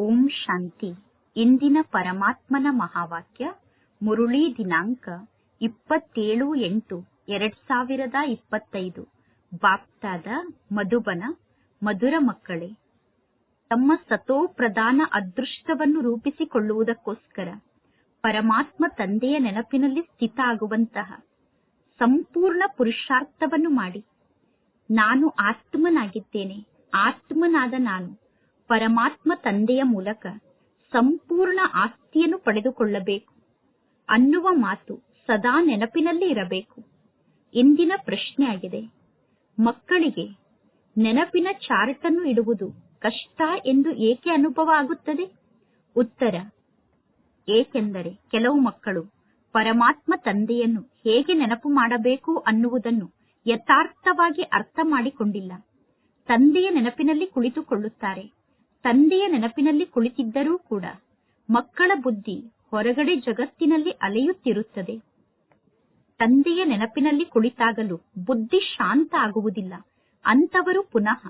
ಓಂ ಶಾಂತಿ. ಇಂದಿನ ಪರಮಾತ್ಮನ ಮಹಾವಾಕ್ಯ, ಮುರುಳಿ ದಿನಾಂಕ ಇಪ್ಪತ್ತೇಳು ಎಂಟು, ಎರಡ್ ಸಾವಿರದ ಇಪ್ಪತ್ತೈದು. ಬಾಪ್ತಾದ ಮಧುಬನ, ಮಧುರ ಮಕ್ಕಳೇ, ತಮ್ಮ ಸತೋ ಪ್ರಧಾನ ಅದೃಷ್ಟವನ್ನು ರೂಪಿಸಿಕೊಳ್ಳುವುದಕ್ಕೋಸ್ಕರ ಪರಮಾತ್ಮ ತಂದೆಯ ನೆನಪಿನಲ್ಲಿ ಸ್ಥಿತ ಆಗುವಂತಹ ಸಂಪೂರ್ಣ ಪುರುಷಾರ್ಥವನ್ನು ಮಾಡಿ. ನಾನು ಆತ್ಮನಾಗಿದ್ದೇನೆ. ಆತ್ಮನಾದ ನಾನು. ಪರಮಾತ್ಮ ತಂದೆಯ ಮೂಲಕ ಸಂಪೂರ್ಣ ಆಸ್ತಿಯನ್ನು ಪಡೆದುಕೊಳ್ಳಬೇಕು. ಅನ್ನುವ ಮಾತು ಸದಾ ನೆನಪಿನಲ್ಲಿ ಇರಬೇಕು. ಇಂದಿನ ಪ್ರಶ್ನೆಯಾಗಿದೆ ಮಕ್ಕಳಿಗೆ ನೆನಪಿನ ಚಾರ್ಟ್ ಅನ್ನು ಇಡುವುದು ಕಷ್ಟ ಎಂದು ಏಕೆ ಅನುಭವ ಆಗುತ್ತದೆ? ಉತ್ತರ, ಏಕೆಂದರೆ ಕೆಲವು ಮಕ್ಕಳು ಪರಮಾತ್ಮ ತಂದೆಯನ್ನು ಹೇಗೆ ನೆನಪು ಮಾಡಬೇಕು ಅನ್ನುವುದನ್ನು ಯಥಾರ್ಥವಾಗಿ ಅರ್ಥ ಮಾಡಿಕೊಂಡಿಲ್ಲ. ತಂದೆಯ ನೆನಪಿನಲ್ಲಿ ಕುಳಿತುಕೊಳ್ಳುತ್ತಾರೆ. ತಂದೆಯ ನೆನಪಿನಲ್ಲಿ ಕುಳಿತಿದ್ದರೂ ಕೂಡ ಮಕ್ಕಳ ಬುದ್ಧಿ ಹೊರಗಡೆ ಜಗತ್ತಿನಲ್ಲಿ ಅಲೆಯುತ್ತಿರುತ್ತದೆ. ತಂದೆಯ ನೆನಪಿನಲ್ಲಿ ಕುಳಿತಾಗಲೂ ಬುದ್ಧಿ ಶಾಂತ ಆಗುವುದಿಲ್ಲ. ಅಂತವರು ಪುನಃ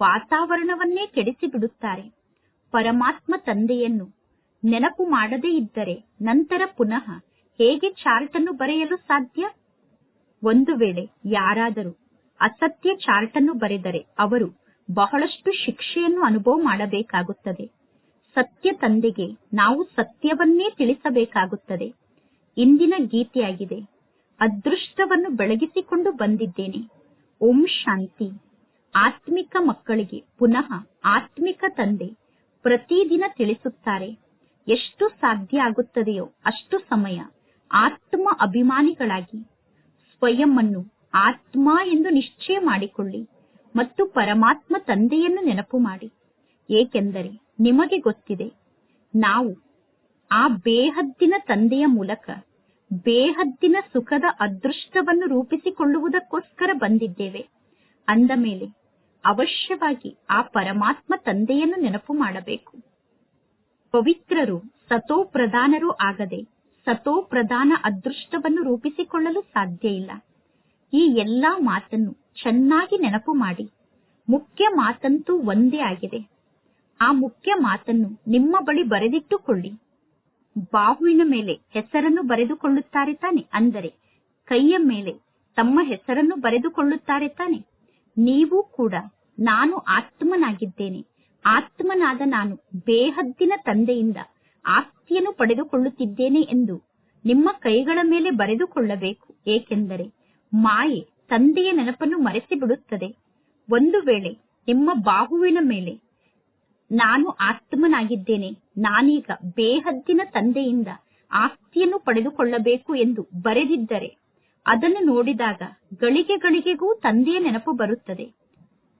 ವಾತಾವರಣವನ್ನೇ ಕೆಡಿಸಿ ಬಿಡುತ್ತಾರೆ ಪರಮಾತ್ಮ ತಂದೆಯನ್ನು ನೆನಪು ಮಾಡದೇ ಇದ್ದರೆ ನಂತರ ಪುನಃ ಹೇಗೆ ಚಾರ್ಟ್ ಅನ್ನು ಬರೆಯಲು ಸಾಧ್ಯ? ಒಂದು ವೇಳೆ ಯಾರಾದರೂ ಅಸತ್ಯ ಚಾರ್ಟ್ ಅನ್ನು ಬರೆದರೆ ಅವರು ಬಹಳಷ್ಟು ಶಿಕ್ಷೆಯನ್ನು ಅನುಭವ ಮಾಡಬೇಕಾಗುತ್ತದೆ. ಸತ್ಯ ತಂದೆಗೆ ನಾವು ಸತ್ಯವನ್ನೇ ತಿಳಿಸಬೇಕಾಗುತ್ತದೆ. ಇಂದಿನ ಗೀತೆಯಾಗಿದೆ, ಅದೃಷ್ಟವನ್ನು ಬೆಳಗಿಸಿಕೊಂಡು ಬಂದಿದ್ದೇನೆ. ಓಂ ಶಾಂತಿ. ಆತ್ಮಿಕ ಮಕ್ಕಳಿಗೆ ಪುನಃ ಆತ್ಮಿಕ ತಂದೆ ಪ್ರತಿದಿನ ತಿಳಿಸುತ್ತಾರೆ. ಎಷ್ಟು ಸಾಧ್ಯ ಆಗುತ್ತದೆಯೋ ಅಷ್ಟು ಸಮಯ ಆತ್ಮ ಅಭಿಮಾನಿಗಳಾಗಿ. ಸ್ವಯಂ ಅನ್ನು ಆತ್ಮ ಎಂದು ನಿಶ್ಚಯ ಮಾಡಿಕೊಳ್ಳಿ. ಮತ್ತು ಪರಮಾತ್ಮ ತಂದೆಯನ್ನು ನೆನಪು ಮಾಡಿ. ಏಕೆಂದರೆ ನಿಮಗೆ ಗೊತ್ತಿದೆ, ನಾವು ಆ ಬೇಹದ್ದಿನ ತಂದೆಯ ಮೂಲಕ ಬೇಹದ್ದಿನ ಸುಖದ ಅದೃಷ್ಟವನ್ನು ರೂಪಿಸಿಕೊಳ್ಳುವುದಕ್ಕೋಸ್ಕರ ಬಂದಿದ್ದೇವೆ. ಅಂದ ಮೇಲೆ ಅವಶ್ಯವಾಗಿ ಆ ಪರಮಾತ್ಮ ತಂದೆಯನ್ನು ನೆನಪು ಮಾಡಬೇಕು. ಪವಿತ್ರರು ಸತೋ ಪ್ರಧಾನರೂ ಆಗದೆ ಸತೋ ಪ್ರಧಾನ ಅದೃಷ್ಟವನ್ನು ರೂಪಿಸಿಕೊಳ್ಳಲು ಸಾಧ್ಯ ಇಲ್ಲ. ಈ ಎಲ್ಲಾ ಮಾತನ್ನು ಚೆನ್ನಾಗಿ ನೆನಪು ಮಾಡಿ. ಮುಖ್ಯ ಮಾತಂತೂ ಒಂದೇ ಆಗಿದೆ. ಆ ಮುಖ್ಯ ಮಾತನ್ನು ನಿಮ್ಮ ಬಳಿ ಬರೆದಿಟ್ಟುಕೊಳ್ಳಿ. ಬಾಹುವಿನ ಮೇಲೆ ಹೆಸರನ್ನು ಬರೆದುಕೊಳ್ಳುತ್ತಾರೆ ತಾನೆ ಅಂದರೆ ಕೈಯ ಮೇಲೆ ತಮ್ಮ ಹೆಸರನ್ನು ಬರೆದುಕೊಳ್ಳುತ್ತಾರೆ ತಾನೆ. ನೀವು ಕೂಡ ನಾನು ಆತ್ಮನಾಗಿದ್ದೇನೆ. ಆತ್ಮನಾದ ನಾನು ಬೇಹದ್ದಿನ ತಂದೆಯಿಂದ ಆಸ್ತಿಯನ್ನು ಪಡೆದುಕೊಳ್ಳುತ್ತಿದ್ದೇನೆ ಎಂದು ನಿಮ್ಮ ಕೈಗಳ ಮೇಲೆ ಬರೆದುಕೊಳ್ಳಬೇಕು. ಏಕೆಂದರೆ ಮಾಯೆ ತಂದೆಯ ನೆನಪನ್ನು ಮರೆಸಿಬಿಡುತ್ತದೆ. ಒಂದು ವೇಳೆ ನಿಮ್ಮ ಬಾಹುವಿನ ಮೇಲೆ ನಾನು ಆತ್ಮನಾಗಿದ್ದೇನೆ ನಾನೀಗ ಬೇಹದ್ದಿನ ತಂದೆಯಿಂದ ಆಸ್ತಿಯನ್ನು ಪಡೆದುಕೊಳ್ಳಬೇಕು ಎಂದು ಬರೆದಿದ್ದರೆ, ಅದನ್ನು ನೋಡಿದಾಗ ಗಳಿಗೆ ಗಳಿಗೆಗೂ ತಂದೆಯ ನೆನಪು ಬರುತ್ತದೆ.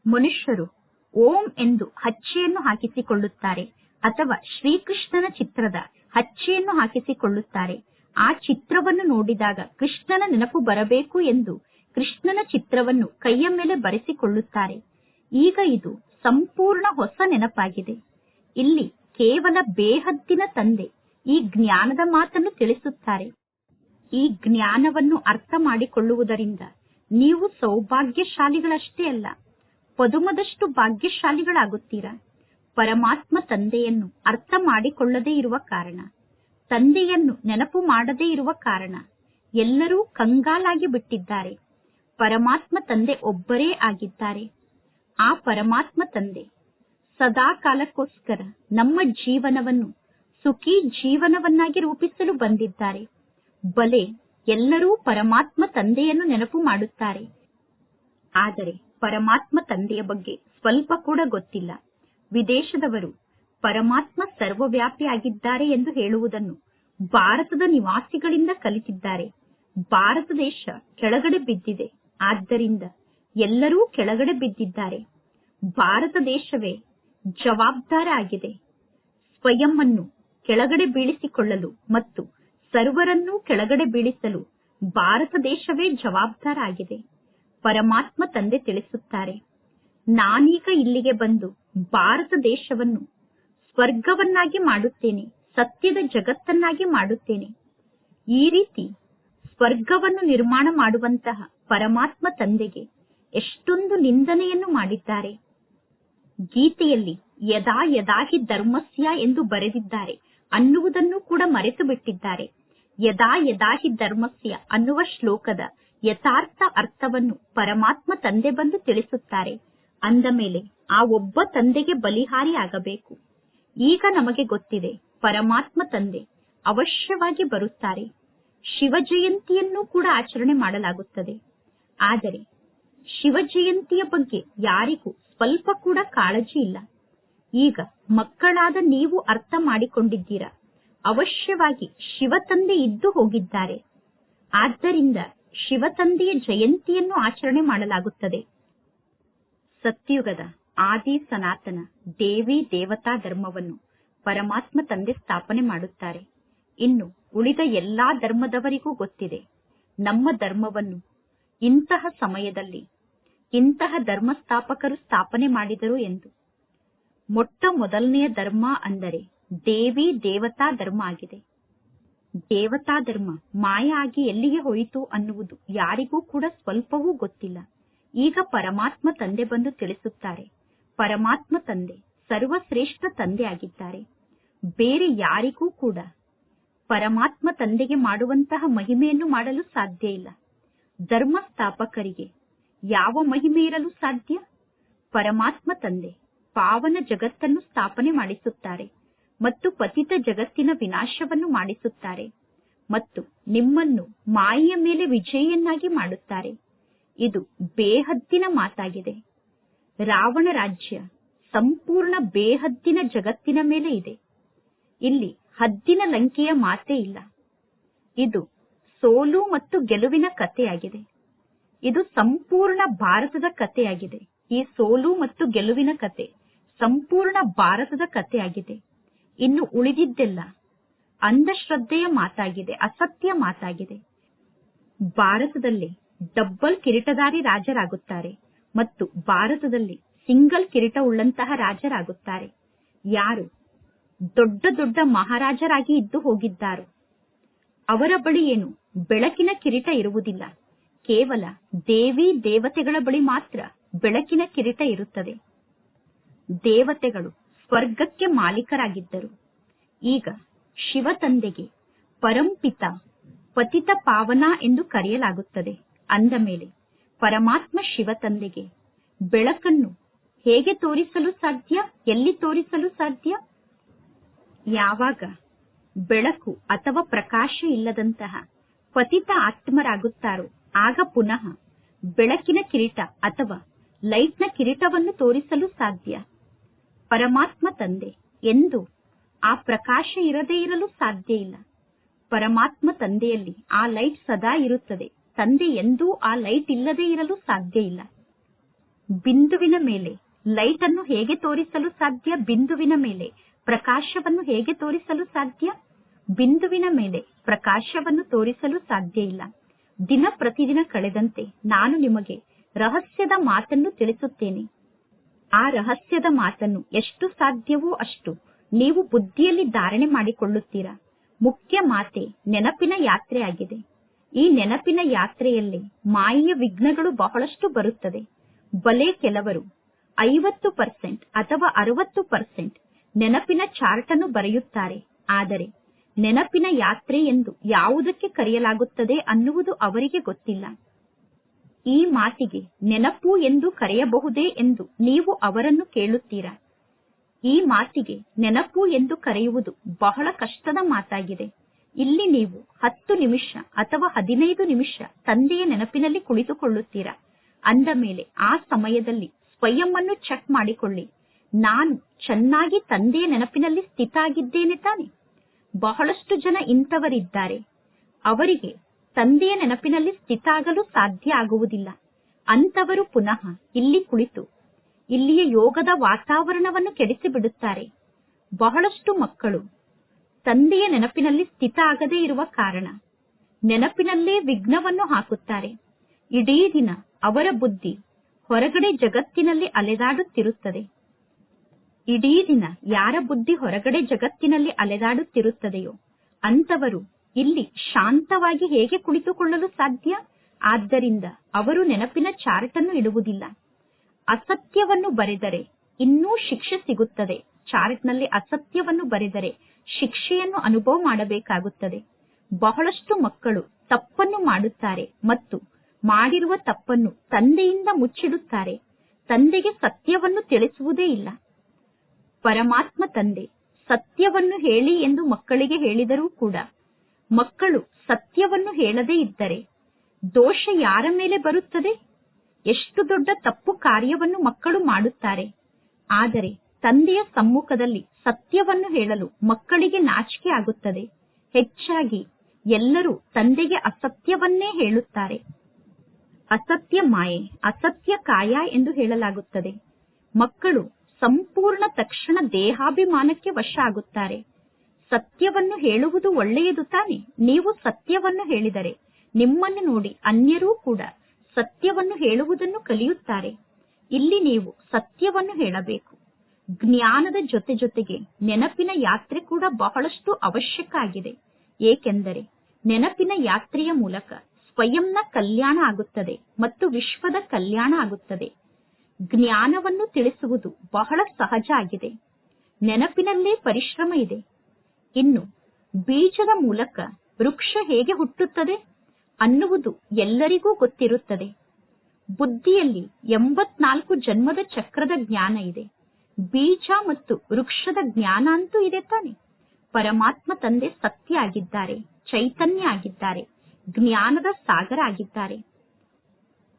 ಮನುಷ್ಯರು ಓಂ ಎಂದು ಹಚ್ಚೆಯನ್ನು ಹಾಕಿಸಿಕೊಳ್ಳುತ್ತಾರೆ ಅಥವಾ ಶ್ರೀಕೃಷ್ಣನ ಚಿತ್ರದ ಹಚ್ಚೆಯನ್ನು ಹಾಕಿಸಿಕೊಳ್ಳುತ್ತಾರೆ. ಆ ಚಿತ್ರವನ್ನು ನೋಡಿದಾಗ ಕೃಷ್ಣನ ನೆನಪು ಬರಬೇಕು ಎಂದು ಕೃಷ್ಣನ ಚಿತ್ರವನ್ನು ಕೈಯ ಮೇಲೆ ಬರೆಸಿಕೊಳ್ಳುತ್ತಾರೆ. ಈಗ ಇದು ಸಂಪೂರ್ಣ ಹೊಸ ನೆನಪಾಗಿದೆ. ಇಲ್ಲಿ ಕೇವಲ ಬೇಹದ್ದಿನ ತಂದೆ ಈ ಜ್ಞಾನದ ಮಾತನ್ನು ತಿಳಿಸುತ್ತಾರೆ. ಈ ಜ್ಞಾನವನ್ನು ಅರ್ಥ ಮಾಡಿಕೊಳ್ಳುವುದರಿಂದ ನೀವು ಸೌಭಾಗ್ಯಶಾಲಿಗಳಷ್ಟೇ ಅಲ್ಲ, ಪದುಮದಷ್ಟು ಭಾಗ್ಯಶಾಲಿಗಳಾಗುತ್ತೀರಾ. ಪರಮಾತ್ಮ ತಂದೆಯನ್ನು ಅರ್ಥ ಮಾಡಿಕೊಳ್ಳದೇ ಇರುವ ಕಾರಣ, ತಂದೆಯನ್ನು ನೆನಪು ಮಾಡದೇ ಇರುವ ಕಾರಣ ಎಲ್ಲರೂ ಕಂಗಾಲಾಗಿ ಬಿಟ್ಟಿದ್ದಾರೆ. ಪರಮಾತ್ಮ ತಂದೆ ಒಬ್ಬರೇ ಆಗಿದ್ದಾರೆ. ಆ ಪರಮಾತ್ಮ ತಂದೆ ಸದಾ ಕಾಲಕ್ಕೋಸ್ಕರ ನಮ್ಮ ಜೀವನವನ್ನು ಸುಖಿ ಜೀವನವನ್ನಾಗಿ ರೂಪಿಸಲು ಬಂದಿದ್ದಾರೆ. ಬಲೆ ಎಲ್ಲರೂ ಪರಮಾತ್ಮ ತಂದೆಯನ್ನು ನೆನಪು ಮಾಡುತ್ತಾರೆ. ಆದರೆ ಪರಮಾತ್ಮ ತಂದೆಯ ಬಗ್ಗೆ ಸ್ವಲ್ಪ ಕೂಡ ಗೊತ್ತಿಲ್ಲ. ವಿದೇಶದವರು ಪರಮಾತ್ಮ ಸರ್ವವ್ಯಾಪಿ ಆಗಿದ್ದಾರೆ ಎಂದು ಹೇಳುವುದನ್ನು ಭಾರತದ ನಿವಾಸಿಗಳಿಂದ ಕಲಿತಿದ್ದಾರೆ. ಭಾರತ ದೇಶ ಕೆಳಗಡೆ ಬಿದ್ದಿದೆ. ಆದ್ದರಿಂದ ಎಲ್ಲರೂ ಕೆಳಗಡೆ ಬಿದ್ದಿದ್ದಾರೆ. ಭಾರತ ದೇಶವೇ ಜವಾಬ್ದಾರ ಆಗಿದೆ. ಸ್ವಯಂ ಕೆಳಗಡೆ ಬೀಳಿಸಿಕೊಳ್ಳಲು ಮತ್ತು ಸರ್ವರನ್ನೂ ಕೆಳಗಡೆ ಬೀಳಿಸಲು ಭಾರತ ದೇಶವೇ ಜವಾಬ್ದಾರ ಆಗಿದೆ. ಪರಮಾತ್ಮ ತಂದೆ ತಿಳಿಸುತ್ತಾರೆ, ನಾನೀಗ ಇಲ್ಲಿಗೆ ಬಂದು ಭಾರತ ದೇಶವನ್ನು ಸ್ವರ್ಗವನ್ನಾಗಿ ಮಾಡುತ್ತೇನೆ, ಸತ್ಯದ ಜಗತ್ತನ್ನಾಗಿ ಮಾಡುತ್ತೇನೆ. ಈ ರೀತಿ ಸ್ವರ್ಗವನ್ನು ನಿರ್ಮಾಣ ಮಾಡುವಂತಹ ಪರಮಾತ್ಮ ತಂದೆಗೆ ಎಷ್ಟೊಂದು ನಿಂದನೆಯನ್ನು ಮಾಡಿದ್ದಾರೆ. ಗೀತೆಯಲ್ಲಿ ಯದಾ ಯದಾಹಿ ಧರ್ಮಸ್ಯ ಎಂದು ಬರೆದಿದ್ದಾರೆ ಅನ್ನುವುದನ್ನು ಕೂಡ ಮರೆತು ಬಿಟ್ಟಿದ್ದಾರೆ ಯದಾ ಯದಾಹಿ ಧರ್ಮಸ್ಯ ಅನ್ನುವ ಶ್ಲೋಕದ ಯಥಾರ್ಥ ಅರ್ಥವನ್ನು ಪರಮಾತ್ಮ ತಂದೆ ಬಂದು ತಿಳಿಸುತ್ತಾರೆ. ಅಂದ ಮೇಲೆ ಆ ಒಬ್ಬ ತಂದೆಗೆ ಬಲಿಹಾರಿ ಆಗಬೇಕು. ಈಗ ನಮಗೆ ಗೊತ್ತಿದೆ ಪರಮಾತ್ಮ ತಂದೆ ಅವಶ್ಯವಾಗಿ ಬರುತ್ತಾರೆ. ಶಿವ ಜಯಂತಿಯನ್ನು ಕೂಡ ಆಚರಣೆ ಮಾಡಲಾಗುತ್ತದೆ. ಆದರೆ ಶಿವ ಜಯಂತಿಯ ಬಗ್ಗೆ ಯಾರಿಗೂ ಸ್ವಲ್ಪ ಕೂಡ ಕಾಳಜಿ ಇಲ್ಲ. ಈಗ ಮಕ್ಕಳಾದ ನೀವು ಅರ್ಥ ಮಾಡಿಕೊಂಡಿದ್ದೀರಾ. ಅವಶ್ಯವಾಗಿ ಶಿವ ತಂದೆ ಇದ್ದು ಹೋಗಿದ್ದಾರೆ. ಆದ್ದರಿಂದ ಶಿವ ತಂದೆಯ ಜಯಂತಿಯನ್ನು ಆಚರಣೆ ಮಾಡಲಾಗುತ್ತದೆ. ಸತ್ಯುಗದ ಆದಿ ಸನಾತನ ದೇವಿ ದೇವತಾ ಧರ್ಮವನ್ನು ಪರಮಾತ್ಮ ತಂದೆ ಸ್ಥಾಪನೆ ಮಾಡುತ್ತಾರೆ. ಇನ್ನು ಉಳಿದ ಎಲ್ಲಾ ಧರ್ಮದವರಿಗೂ ಗೊತ್ತಿದೆ. ನಮ್ಮ ಧರ್ಮವನ್ನು ಇಂತಹ ಸಮಯದಲ್ಲಿ, ಇಂತಹ ಧರ್ಮಸ್ಥಾಪಕರು ಸ್ಥಾಪನೆ ಮಾಡಿದರು ಎಂದು. ಮೊಟ್ಟ ಮೊದಲನೆಯ ಧರ್ಮ ಅಂದರೆ ದೇವಿ ದೇವತಾ ಧರ್ಮ ಆಗಿದೆ. ದೇವತಾ ಧರ್ಮ ಮಾಯ ಆಗಿ ಎಲ್ಲಿಗೆ ಹೋಯಿತು ಅನ್ನುವುದು ಯಾರಿಗೂ ಕೂಡ ಸ್ವಲ್ಪವೂ ಗೊತ್ತಿಲ್ಲ. ಈಗ ಪರಮಾತ್ಮ ತಂದೆ ಬಂದು ತಿಳಿಸುತ್ತಾರೆ. ಪರಮಾತ್ಮ ತಂದೆ ಸರ್ವಶ್ರೇಷ್ಠ ತಂದೆ ಆಗಿದ್ದಾರೆ. ಬೇರೆ ಯಾರಿಗೂ ಕೂಡ ಪರಮಾತ್ಮ ತಂದೆಗೆ ಮಾಡುವಂತಹ ಮಹಿಮೆಯನ್ನು ಮಾಡಲು ಸಾಧ್ಯ ಇಲ್ಲ. ಧರ್ಮ ಸ್ಥಾಪಕರಿಗೆ ಯಾವ ಮಹಿಮೆ ಇರಲು ಸಾಧ್ಯ? ಪರಮಾತ್ಮ ತಂದೆ ಪಾವನ ಜಗತ್ತನ್ನು ಸ್ಥಾಪನೆ ಮಾಡಿಸುತ್ತಾರೆ ಮತ್ತು ಪತಿತ ಜಗತ್ತಿನ ವಿನಾಶವನ್ನು ಮಾಡಿಸುತ್ತಾರೆ ಮತ್ತು ನಿಮ್ಮನ್ನು ಮಾಯೆಯ ಮೇಲೆ ವಿಜಯಿಯನ್ನಾಗಿ ಮಾಡುತ್ತಾರೆ. ಇದು ಬೇಹದ್ದಿನ ಮಾತಾಗಿದೆ. ರಾವಣ ರಾಜ್ಯ ಸಂಪೂರ್ಣ ಬೇಹದ್ದಿನ ಜಗತ್ತಿನ ಮೇಲೆ ಇದೆ. ಇಲ್ಲಿ ಹದ್ದಿನ ಲಂಕೆಯ ಮಾತೇ ಇಲ್ಲ. ಇದು ಸೋಲು ಮತ್ತು ಗೆಲುವಿನ ಕಥೆಯಾಗಿದೆ. ಇದು ಸಂಪೂರ್ಣ ಭಾರತದ ಕಥೆಯಾಗಿದೆ. ಈ ಸೋಲು ಮತ್ತು ಗೆಲುವಿನ ಕಥೆ ಸಂಪೂರ್ಣ ಭಾರತದ ಕಥೆಯಾಗಿದೆ. ಇನ್ನು ಉಳಿದಿದ್ದೆಲ್ಲ ಅಂಧಶ್ರದ್ಧೆಯ ಮಾತಾಗಿದೆ, ಅಸತ್ಯ ಮಾತಾಗಿದೆ. ಭಾರತದಲ್ಲಿ ಡಬ್ಬಲ್ ಕಿರೀಟಧಾರಿ ರಾಜರಾಗುತ್ತಾರೆ ಮತ್ತು ಭಾರತದಲ್ಲಿ ಸಿಂಗಲ್ ಕಿರೀಟ ಉಳ್ಳಂತಹ ರಾಜರಾಗುತ್ತಾರೆ. ಯಾರು ದೊಡ್ಡ ದೊಡ್ಡ ಮಹಾರಾಜರಾಗಿ ಇದ್ದು ಹೋಗಿದ್ದಾರೋ ಅವರ ಬಳಿ ಏನು? ಬೆಳಕಿನ ಕಿರೀಟ ಇರುವುದಿಲ್ಲ. ಕೇವಲ ದೇವಿ ದೇವತೆಗಳ ಬಳಿ ಮಾತ್ರ ಬೆಳಕಿನ ಕಿರೀಟ ಇರುತ್ತದೆ. ದೇವತೆಗಳು ಸ್ವರ್ಗಕ್ಕೆ ಮಾಲೀಕರಾಗಿದ್ದರು. ಈಗ ಶಿವ ತಂದೆಗೆ ಪರಂಪಿತ ಪತಿತ ಪಾವನ ಎಂದು ಕರೆಯಲಾಗುತ್ತದೆ. ಅಂದ ಮೇಲೆ ಪರಮಾತ್ಮ ಶಿವ ತಂದೆಗೆ ಬೆಳಕನ್ನು ಹೇಗೆ ತೋರಿಸಲು ಸಾಧ್ಯ? ಎಲ್ಲಿ ತೋರಿಸಲು ಸಾಧ್ಯ? ಯಾವಾಗ ಬೆಳಕು ಅಥವಾ ಪ್ರಕಾಶ ಇಲ್ಲದಂತಹ ಪತಿತ ಆತ್ಮರಾಗುತ್ತಾರೋ, ಆಗ ಪುನಃ ಬೆಳಕಿನ ಕಿರೀಟ ಅಥವಾ ಲೈಟ್ನ ಕಿರೀಟವನ್ನು ತೋರಿಸಲು ಸಾಧ್ಯ. ಪರಮಾತ್ಮ ತಂದೆ ಎಂದು ಆ ಪ್ರಕಾಶ ಇರದೇ ಇರಲು ಸಾಧ್ಯ ಇಲ್ಲ. ಪರಮಾತ್ಮ ತಂದೆಯಲ್ಲಿ ಆ ಲೈಟ್ ಸದಾ ಇರುತ್ತದೆ. ತಂದೆ ಎಂದೂ ಆ ಲೈಟ್ ಇಲ್ಲದೆ ಇರಲು ಸಾಧ್ಯ ಇಲ್ಲ. ಬಿಂದುವಿನ ಮೇಲೆ ಲೈಟ್ ಅನ್ನು ಹೇಗೆ ತೋರಿಸಲು ಸಾಧ್ಯ? ಬಿಂದುವಿನ ಮೇಲೆ ಪ್ರಕಾಶವನ್ನು ಹೇಗೆ ತೋರಿಸಲು ಸಾಧ್ಯ? ಬಿಂದುವಿನ ಮೇಲೆ ಪ್ರಕಾಶವನ್ನು ತೋರಿಸಲು ಸಾಧ್ಯ ಇಲ್ಲ. ದಿನ ಪ್ರತಿದಿನ ಕಳೆದಂತೆ ನಾನು ನಿಮಗೆ ರಹಸ್ಯದ ಮಾತನ್ನು ತಿಳಿಸುತ್ತೇನೆ. ಆ ರಹಸ್ಯದ ಮಾತನ್ನು ಎಷ್ಟು ಸಾಧ್ಯವೋ ಅಷ್ಟು ನೀವು ಬುದ್ಧಿಯಲ್ಲಿ ಧಾರಣೆ ಮಾಡಿಕೊಳ್ಳುತ್ತೀರಾ. ಮುಖ್ಯ ಮಾತೆ ನೆನಪಿನ ಯಾತ್ರೆಯಾಗಿದೆ ಈ ನೆನಪಿನ ಯಾತ್ರೆಯಲ್ಲಿ ಮಾಯೆಯ ವಿಘ್ನಗಳು ಬಹಳಷ್ಟು ಬರುತ್ತದೆ. ಬಲೆ ಕೆಲವರು ಐವತ್ತು ಪರ್ಸೆಂಟ್ ಅಥವಾ ಅರವತ್ತು ಪರ್ಸೆಂಟ್ ನೆನಪಿನ ಚಾರ್ಟ್ ಅನ್ನು ಬರೆಯುತ್ತಾರೆ. ಆದರೆ ನೆನಪಿನ ಯಾತ್ರೆ ಎಂದು ಯಾವುದಕ್ಕೆ ಕರೆಯಲಾಗುತ್ತದೆ ಅನ್ನುವುದು ಅವರಿಗೆ ಗೊತ್ತಿಲ್ಲ. ಈ ಮಾತಿಗೆ ನೆನಪು ಎಂದು ಕರೆಯಬಹುದೇ ಎಂದು ನೀವು ಅವರನ್ನು ಕೇಳುತ್ತೀರಾ? ಈ ಮಾತಿಗೆ ನೆನಪು ಎಂದು ಕರೆಯುವುದು ಬಹಳ ಕಷ್ಟದ ಮಾತಾಗಿದೆ. ಇಲ್ಲಿ ನೀವು ಹತ್ತು ನಿಮಿಷ ಅಥವಾ ಹದಿನೈದು ನಿಮಿಷ ತಂದೆಯ ನೆನಪಿನಲ್ಲಿ ಕುಳಿತುಕೊಳ್ಳುತ್ತೀರಾ? ಅಂದ ಮೇಲೆ ಆ ಸಮಯದಲ್ಲಿ ಸ್ವಯಂ ಅನ್ನು ಚೆಕ್ ಮಾಡಿಕೊಳ್ಳಿ. ನಾನು ಚೆನ್ನಾಗಿ ತಂದೆಯ ನೆನಪಿನಲ್ಲಿ ಸ್ಥಿತ ಆಗಿದ್ದೇನೆ ತಾನೆ? ಬಹಳಷ್ಟು ಜನ ಇಂಥವರಿದ್ದಾರೆ. ಅವರಿಗೆ ತಂದೆಯ ನೆನಪಿನಲ್ಲಿ ಸ್ಥಿತ ಆಗಲು ಸಾಧ್ಯ ಆಗುವುದಿಲ್ಲ. ಅಂತವರು ಪುನಃ ಇಲ್ಲಿ ಕುಳಿತು, ಇಲ್ಲಿಯ ಯೋಗದ ವಾತಾವರಣವನ್ನು ಕೆಡಿಸಿಬಿಡುತ್ತಾರೆ ಬಹಳಷ್ಟು ಮಕ್ಕಳು ತಂದೆಯ ನೆನಪಿನಲ್ಲಿ ಸ್ಥಿತ ಆಗದೇ ಇರುವ ಕಾರಣ ನೆನಪಿನಲ್ಲೇ ವಿಘ್ನವನ್ನು ಹಾಕುತ್ತಾರೆ. ಇಡೀ ದಿನ ಅವರ ಬುದ್ಧಿ ಹೊರಗಡೆ ಜಗತ್ತಿನಲ್ಲಿ ಅಲೆದಾಡುತ್ತಿರುತ್ತದೆ. ಇಡೀ ದಿನ ಯಾರ ಬುದ್ಧಿ ಹೊರಗಡೆ ಜಗತ್ತಿನಲ್ಲಿ ಅಲೆದಾಡುತ್ತಿರುತ್ತದೆಯೋ ಅಂತವರು ಇಲ್ಲಿ ಶಾಂತವಾಗಿ ಹೇಗೆ ಕುಳಿತುಕೊಳ್ಳಲು ಸಾಧ್ಯ? ಆದ್ದರಿಂದ ಅವರು ನೆನಪಿನ ಚಾರ್ಟ್ ಅನ್ನು ಇಡುವುದಿಲ್ಲ. ಅಸತ್ಯವನ್ನು ಬರೆದರೆ ಇನ್ನೂ ಶಿಕ್ಷೆ ಸಿಗುತ್ತದೆ. ಚಾರ್ಟ್ನಲ್ಲಿ ಅಸತ್ಯವನ್ನು ಬರೆದರೆ ಶಿಕ್ಷೆಯನ್ನು ಅನುಭವ ಮಾಡಬೇಕಾಗುತ್ತದೆ. ಬಹಳಷ್ಟು ಮಕ್ಕಳು ತಪ್ಪನ್ನು ಮಾಡುತ್ತಾರೆ ಮತ್ತು ಮಾಡಿರುವ ತಪ್ಪನ್ನು ತಂದೆಯಿಂದ ಮುಚ್ಚಿಡುತ್ತಾರೆ. ತಂದೆಗೆ ಸತ್ಯವನ್ನು ತಿಳಿಸುವುದೇ ಇಲ್ಲ. ಪರಮಾತ್ಮ ತಂದೆ, ಸತ್ಯವನ್ನು ಹೇಳಿ ಎಂದು ಮಕ್ಕಳಿಗೆ ಹೇಳಿದರೂ ಕೂಡ, ಮಕ್ಕಳು ಸತ್ಯವನ್ನು ಹೇಳದೇ ಇದ್ದರೆ ದೋಷ ಯಾರ ಮೇಲೆ ಬರುತ್ತದೆ? ಎಷ್ಟು ದೊಡ್ಡ ತಪ್ಪು ಕಾರ್ಯವನ್ನು ಮಕ್ಕಳು ಮಾಡುತ್ತಾರೆ? ಆದರೆ ತಂದೆಯ ಸಮ್ಮುಖದಲ್ಲಿ ಸತ್ಯವನ್ನು ಹೇಳಲು ಮಕ್ಕಳಿಗೆ ನಾಚಿಕೆ ಆಗುತ್ತದೆ. ಹೆಚ್ಚಾಗಿ ಎಲ್ಲರೂ ತಂದೆಗೆ ಅಸತ್ಯವನ್ನೇ ಹೇಳುತ್ತಾರೆ. ಅಸತ್ಯ ಮಾಯೆ, ಅಸತ್ಯ ಕಾಯ ಎಂದು ಹೇಳಲಾಗುತ್ತದೆ. ಮಕ್ಕಳು ಸಂಪೂರ್ಣ ತಕ್ಷಣ ದೇಹಾಭಿಮಾನಕ್ಕೆ ವಶ ಆಗುತ್ತಾರೆ ಸತ್ಯವನ್ನು ಹೇಳುವುದು ಒಳ್ಳೆಯದು ತಾನೆ. ನೀವು ಸತ್ಯವನ್ನು ಹೇಳಿದರೆ ನಿಮ್ಮನ್ನು ನೋಡಿ ಅನ್ಯರೂ ಕೂಡ ಸತ್ಯವನ್ನು ಹೇಳುವುದನ್ನು ಕಲಿಯುತ್ತಾರೆ. ಇಲ್ಲಿ ನೀವು ಸತ್ಯವನ್ನು ಹೇಳಬೇಕು. ಜ್ಞಾನದ ಜೊತೆ ಜೊತೆಗೆ ನೆನಪಿನ ಯಾತ್ರೆ ಕೂಡ ಬಹಳಷ್ಟು ಅವಶ್ಯಕ ಆಗಿದೆ. ಏಕೆಂದರೆ ನೆನಪಿನ ಯಾತ್ರೆಯ ಮೂಲಕ ಸ್ವಯಂನ ಕಲ್ಯಾಣ ಆಗುತ್ತದೆ ಮತ್ತು ವಿಶ್ವದ ಕಲ್ಯಾಣ ಆಗುತ್ತದೆ. ಜ್ಞಾನವನ್ನು ತಿಳಿಸುವುದು ಬಹಳ ಸಹಜ ಆಗಿದೆ. ನೆನಪಿನಲ್ಲೇ ಪರಿಶ್ರಮ ಇದೆ. ಇನ್ನು ಬೀಜದ ಮೂಲಕ ವೃಕ್ಷ ಹೇಗೆ ಹುಟ್ಟುತ್ತದೆ ಅನ್ನುವುದು ಎಲ್ಲರಿಗೂ ಗೊತ್ತಿರುತ್ತದೆ. ಬುದ್ಧಿಯಲ್ಲಿ ಎಂಬತ್ನಾಲ್ಕು ಜನ್ಮದ ಚಕ್ರದ ಜ್ಞಾನ ಇದೆ. ಬೀಜ ಮತ್ತು ವೃಕ್ಷದ ಜ್ಞಾನ ಅಂತೂ ಇದೆ ತಾನೆ. ಪರಮಾತ್ಮ ತಂದೆ ಸತ್ಯ ಆಗಿದ್ದಾರೆ, ಚೈತನ್ಯ ಆಗಿದ್ದಾರೆ, ಜ್ಞಾನದ ಸಾಗರ ಆಗಿದ್ದಾರೆ.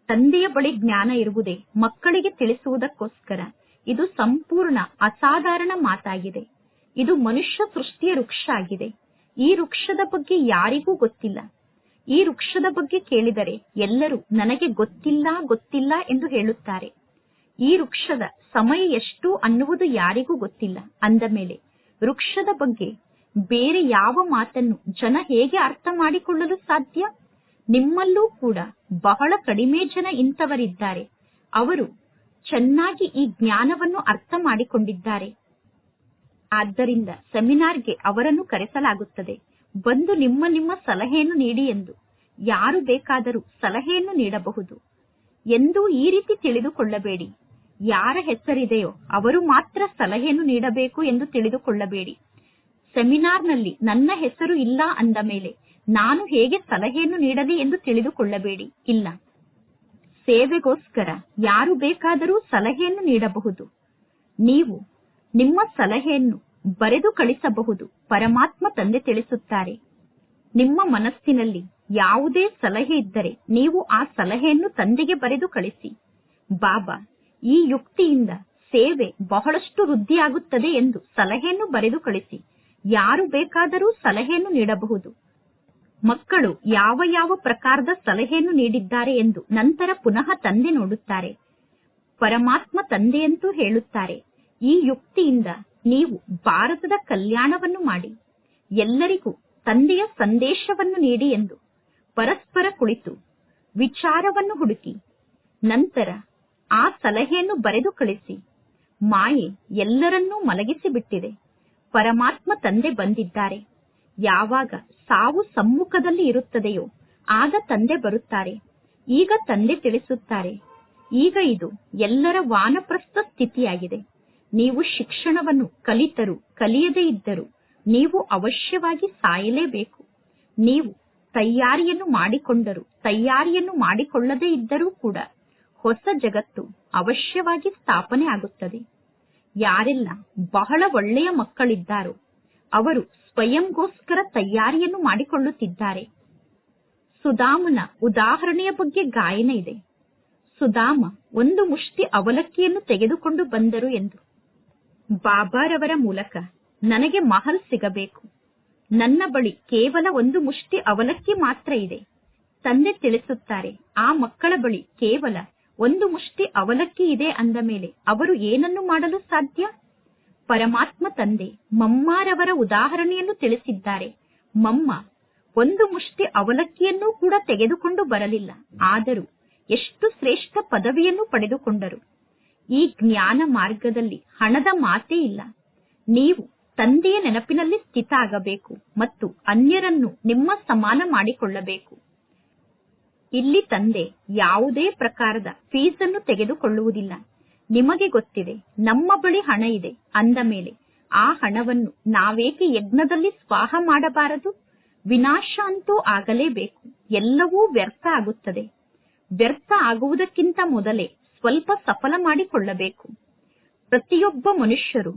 ತಂದೆಯ ಬಳಿ ಜ್ಞಾನ ಇರುವುದೇ ಮಕ್ಕಳಿಗೆ ತಿಳಿಸುವುದಕ್ಕೋಸ್ಕರ. ಇದು ಸಂಪೂರ್ಣ ಅಸಾಧಾರಣ ಮಾತಾಗಿದೆ. ಇದು ಮನುಷ್ಯ ಸೃಷ್ಟಿಯ ವೃಕ್ಷ ಆಗಿದೆ ಈ ವೃಕ್ಷದ ಬಗ್ಗೆ ಯಾರಿಗೂ ಗೊತ್ತಿಲ್ಲ. ಈ ವೃಕ್ಷದ ಬಗ್ಗೆ ಕೇಳಿದರೆ ಎಲ್ಲರೂ ನನಗೆ ಗೊತ್ತಿಲ್ಲ ಗೊತ್ತಿಲ್ಲ ಎಂದು ಹೇಳುತ್ತಾರೆ. ಈ ವೃಕ್ಷದ ಸಮಯ ಎಷ್ಟು ಅನ್ನುವುದು ಯಾರಿಗೂ ಗೊತ್ತಿಲ್ಲ. ಅಂದ ಮೇಲೆ, ವೃಕ್ಷದ ಬಗ್ಗೆ ಬೇರೆ ಯಾವ ಮಾತನ್ನು ಜನ ಹೇಗೆ ಅರ್ಥ ಮಾಡಿಕೊಳ್ಳಲು ಸಾಧ್ಯ? ನಿಮ್ಮಲ್ಲೂ ಕೂಡ ಬಹಳ ಕಡಿಮೆ ಜನ ಇಂಥವರಿದ್ದಾರೆ. ಅವರು ಚೆನ್ನಾಗಿ ಈ ಜ್ಞಾನವನ್ನು ಅರ್ಥ ಮಾಡಿಕೊಂಡಿದ್ದಾರೆ. ಆದ್ದರಿಂದ ಸೆಮಿನಾರ್ಗೆ ಅವರನ್ನು ಕರೆಸಲಾಗುತ್ತದೆ. ಬಂದು ನಿಮ್ಮ ನಿಮ್ಮ ಸಲಹೆಯನ್ನು ನೀಡಿ ಎಂದು. ಯಾರು ಬೇಕಾದರೂ ಸಲಹೆಯನ್ನು ನೀಡಬಹುದು. ಎಂದು ಈ ರೀತಿ ತಿಳಿದುಕೊಳ್ಳಬೇಡಿ. ಯಾರ ಹೆಸರಿದೆಯೋ ಅವರು ಮಾತ್ರ ಸಲಹೆಯನ್ನು ನೀಡಬೇಕು ಎಂದು ತಿಳಿದುಕೊಳ್ಳಬೇಡಿ. ಸೆಮಿನಾರ್ನಲ್ಲಿ ನನ್ನ ಹೆಸರು ಇಲ್ಲ ಅಂದ ಮೇಲೆ ನಾನು ಹೇಗೆ ಸಲಹೆಯನ್ನು ನೀಡಲಿ ಎಂದು ತಿಳಿದುಕೊಳ್ಳಬೇಡಿ. ಇಲ್ಲ. ಸೇವೆಗೋಸ್ಕರ ಯಾರು ಬೇಕಾದರೂ ಸಲಹೆಯನ್ನು ನೀಡಬಹುದು. ನೀವು ನಿಮ್ಮ ಸಲಹೆಯನ್ನು ಬರೆದು ಕಳಿಸಬಹುದು, ಪರಮಾತ್ಮ ತಂದೆ ತಿಳಿಸುತ್ತಾರೆ. ನಿಮ್ಮ ಮನಸ್ಸಿನಲ್ಲಿ ಯಾವುದೇ ಸಲಹೆ ಇದ್ದರೆ ನೀವು ಆ ಸಲಹೆಯನ್ನು ತಂದೆಗೆ ಬರೆದು ಕಳಿಸಿ. ಬಾಬಾ, ಈ ಯುಕ್ತಿಯಿಂದ ಸೇವೆ ಬಹಳಷ್ಟು ವೃದ್ಧಿಯಾಗುತ್ತದೆ ಎಂದು ಸಲಹೆಯನ್ನು ಬರೆದು ಕಳಿಸಿ. ಯಾರು ಬೇಕಾದರೂ ಸಲಹೆಯನ್ನು ನೀಡಬಹುದು. ಮಕ್ಕಳು ಯಾವ ಯಾವ ಪ್ರಕಾರದ ಸಲಹೆಯನ್ನು ನೀಡಿದ್ದಾರೆ ಎಂದು ನಂತರ ಪುನಃ ತಂದೆ ನೋಡುತ್ತಾರೆ. ಪರಮಾತ್ಮ ತಂದೆಯಂತೂ ಹೇಳುತ್ತಾರೆ, ಈ ಯುಕ್ತಿಯಿಂದ ನೀವು ಭಾರತದ ಕಲ್ಯಾಣವನ್ನು ಮಾಡಿ, ಎಲ್ಲರಿಗೂ ತಂದೆಯ ಸಂದೇಶವನ್ನು ನೀಡಿ ಎಂದು ಪರಸ್ಪರ ಕುಳಿತು ವಿಚಾರವನ್ನು ಹುಡುಕಿ, ನಂತರ ಆ ಸಲಹೆಯನ್ನು ಬರೆದು ಕಳಿಸಿ, ಮಾಯೆ ಎಲ್ಲರನ್ನೂ ಮಲಗಿಸಿಬಿಟ್ಟಿದೆ, ಪರಮಾತ್ಮ ತಂದೆ ಬಂದಿದ್ದಾರೆ, ಯಾವಾಗ ಸಾವು ಸಮ್ಮುಖದಲ್ಲಿ ಇರುತ್ತದೆಯೋ, ಆಗ ತಂದೆ ಬರುತ್ತಾರೆ. ಈಗ ತಂದೆ ತಿಳಿಸುತ್ತಾರೆ, ಈಗ ಇದು ಎಲ್ಲರ ವಾನಪ್ರಸ್ಥ ಸ್ಥಿತಿಯಾಗಿದೆ. ನೀವು ಶಿಕ್ಷಣವನ್ನು ಕಲಿತರು, ಕಲಿಯದೇ ಇದ್ದರು ನೀವು ಅವಶ್ಯವಾಗಿ ಸಾಯಲೇಬೇಕು. ನೀವು ತಯಾರಿಯನ್ನು ಮಾಡಿಕೊಂಡರು, ತಯಾರಿಯನ್ನು ಮಾಡಿಕೊಳ್ಳದೇ ಇದ್ದರೂ ಕೂಡ ಹೊಸ ಜಗತ್ತು ಅವಶ್ಯವಾಗಿ ಸ್ಥಾಪನೆ ಆಗುತ್ತದೆ. ಯಾರೆಲ್ಲ ಬಹಳ ಒಳ್ಳೆಯ ಮಕ್ಕಳಿದ್ದಾರೋ, ಅವರು ಸ್ವಯಂಗೋಸ್ಕರ ತಯಾರಿಯನ್ನು ಮಾಡಿಕೊಳ್ಳುತ್ತಿದ್ದಾರೆ. ಸುಧಾಮನ ಉದಾಹರಣೆಯ ಬಗ್ಗೆ ಗಾಯನ ಇದೆ. ಸುಧಾಮ ಒಂದು ಮುಷ್ಟಿ ಅವಲಕ್ಕಿಯನ್ನು ತೆಗೆದುಕೊಂಡು ಬಂದರು ಎಂದು. ಬಾಬಾರವರ ಮೂಲಕ ನನಗೆ ಮಹಲ್ ಸಿಗಬೇಕು. ನನ್ನ ಬಳಿ ಕೇವಲ ಒಂದು ಮುಷ್ಟಿ ಅವಲಕ್ಕಿ ಮಾತ್ರ ಇದೆ. ತಂದೆ ತಿಳಿಸುತ್ತಾರೆ, ಆ ಮಕ್ಕಳ ಬಳಿ ಕೇವಲ ಒಂದು ಮುಷ್ಟಿ ಅವಲಕ್ಕಿ ಇದೆ ಅಂದ ಮೇಲೆ ಅವರು ಏನನ್ನು ಮಾಡಲು ಸಾಧ್ಯ? ಪರಮಾತ್ಮ ತಂದೆ ಮಮ್ಮಾರವರ ಉದಾಹರಣೆಯನ್ನು ತಿಳಿಸಿದ್ದಾರೆ. ಮಮ್ಮ, ಒಂದು ಮುಷ್ಟಿ ಅವಲಕ್ಕಿಯನ್ನು ಕೂಡ ತೆಗೆದುಕೊಂಡು ಬರಲಿಲ್ಲ. ಆದರೂ ಎಷ್ಟು ಶ್ರೇಷ್ಠ ಪದವಿಯನ್ನು ಪಡೆದುಕೊಂಡರು. ಈ ಜ್ಞಾನ ಮಾರ್ಗದಲ್ಲಿ ಹಣದ ಮಾತೇ ಇಲ್ಲ. ನೀವು ತಂದೆಯ ನೆನಪಿನಲ್ಲಿ ಸ್ಥಿತ ಆಗಬೇಕು ಮತ್ತು ಅನ್ಯರನ್ನು ನಿಮ್ಮ ಸಮಾನ ಮಾಡಿಕೊಳ್ಳಬೇಕು. ಇಲ್ಲಿ ತಂದೆ ಯಾವುದೇ ಪ್ರಕಾರದ ಫೀಸನ್ನು ತೆಗೆದುಕೊಳ್ಳುವುದಿಲ್ಲ. ನಿಮಗೆ ಗೊತ್ತಿದೆ, ನಮ್ಮ ಬಳಿ ಹಣ ಇದೆ, ಅಂದ ಮೇಲೆ, ಆ ಹಣವನ್ನು ನಾವೇಕೆ ಯಜ್ಞದಲ್ಲಿ ಸ್ವಾಹ ಮಾಡಬಾರದು? ವಿನಾಶ ಅಂತೂ ಆಗಲೇಬೇಕು, ಎಲ್ಲವೂ ವ್ಯರ್ಥ ಆಗುತ್ತದೆ. ವ್ಯರ್ಥ ಆಗುವುದಕ್ಕಿಂತ ಮೊದಲೇ ಸ್ವಲ್ಪ ಸಫಲ ಮಾಡಿಕೊಳ್ಳಬೇಕು. ಪ್ರತಿಯೊಬ್ಬ ಮನುಷ್ಯರು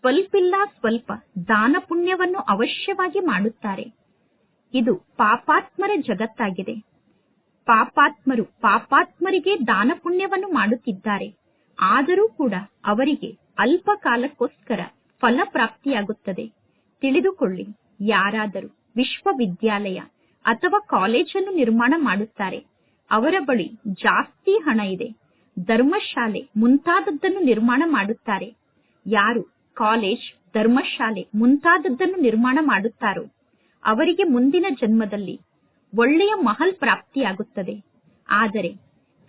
ಸ್ವಲ್ಪಿಲ್ಲ ಸ್ವಲ್ಪ ದಾನ ಪುಣ್ಯವನ್ನು ಅವಶ್ಯವಾಗಿ ಮಾಡುತ್ತಾರೆ. ಇದು ಪಾಪಾತ್ಮರ ಜಗತ್ತಾಗಿದೆ. ಪಾಪಾತ್ಮರು ಪಾಪಾತ್ಮರಿಗೆ ದಾನ ಪುಣ್ಯವನ್ನು ಮಾಡುತ್ತಿದ್ದಾರೆ. ಆದರೂ ಕೂಡ ಅವರಿಗೆ ಅಲ್ಪ ಕಾಲಕ್ಕೋಸ್ಕರ ಫಲ ಪ್ರಾಪ್ತಿಯಾಗುತ್ತದೆ ತಿಳಿದುಕೊಳ್ಳಿ, ಯಾರಾದರೂ ವಿಶ್ವವಿದ್ಯಾಲಯ ಅಥವಾ ಕಾಲೇಜನ್ನು ನಿರ್ಮಾಣ ಮಾಡುತ್ತಾರೆ, ಅವರ ಬಳಿ ಜಾಸ್ತಿ ಹಣ ಇದೆ, ಧರ್ಮಶಾಲೆ ಮುಂತಾದದ್ದನ್ನು ನಿರ್ಮಾಣ ಮಾಡುತ್ತಾರೆ. ಯಾರು ಕಾಲೇಜ್, ಧರ್ಮಶಾಲೆ ಮುಂತಾದದ್ದನ್ನು ನಿರ್ಮಾಣ ಮಾಡುತ್ತಾರೋ, ಅವರಿಗೆ ಮುಂದಿನ ಜನ್ಮದಲ್ಲಿ ಒಳ್ಳೆಯ ಮಹಲ್ ಪ್ರಾಪ್ತಿಯಾಗುತ್ತದೆ. ಆದರೆ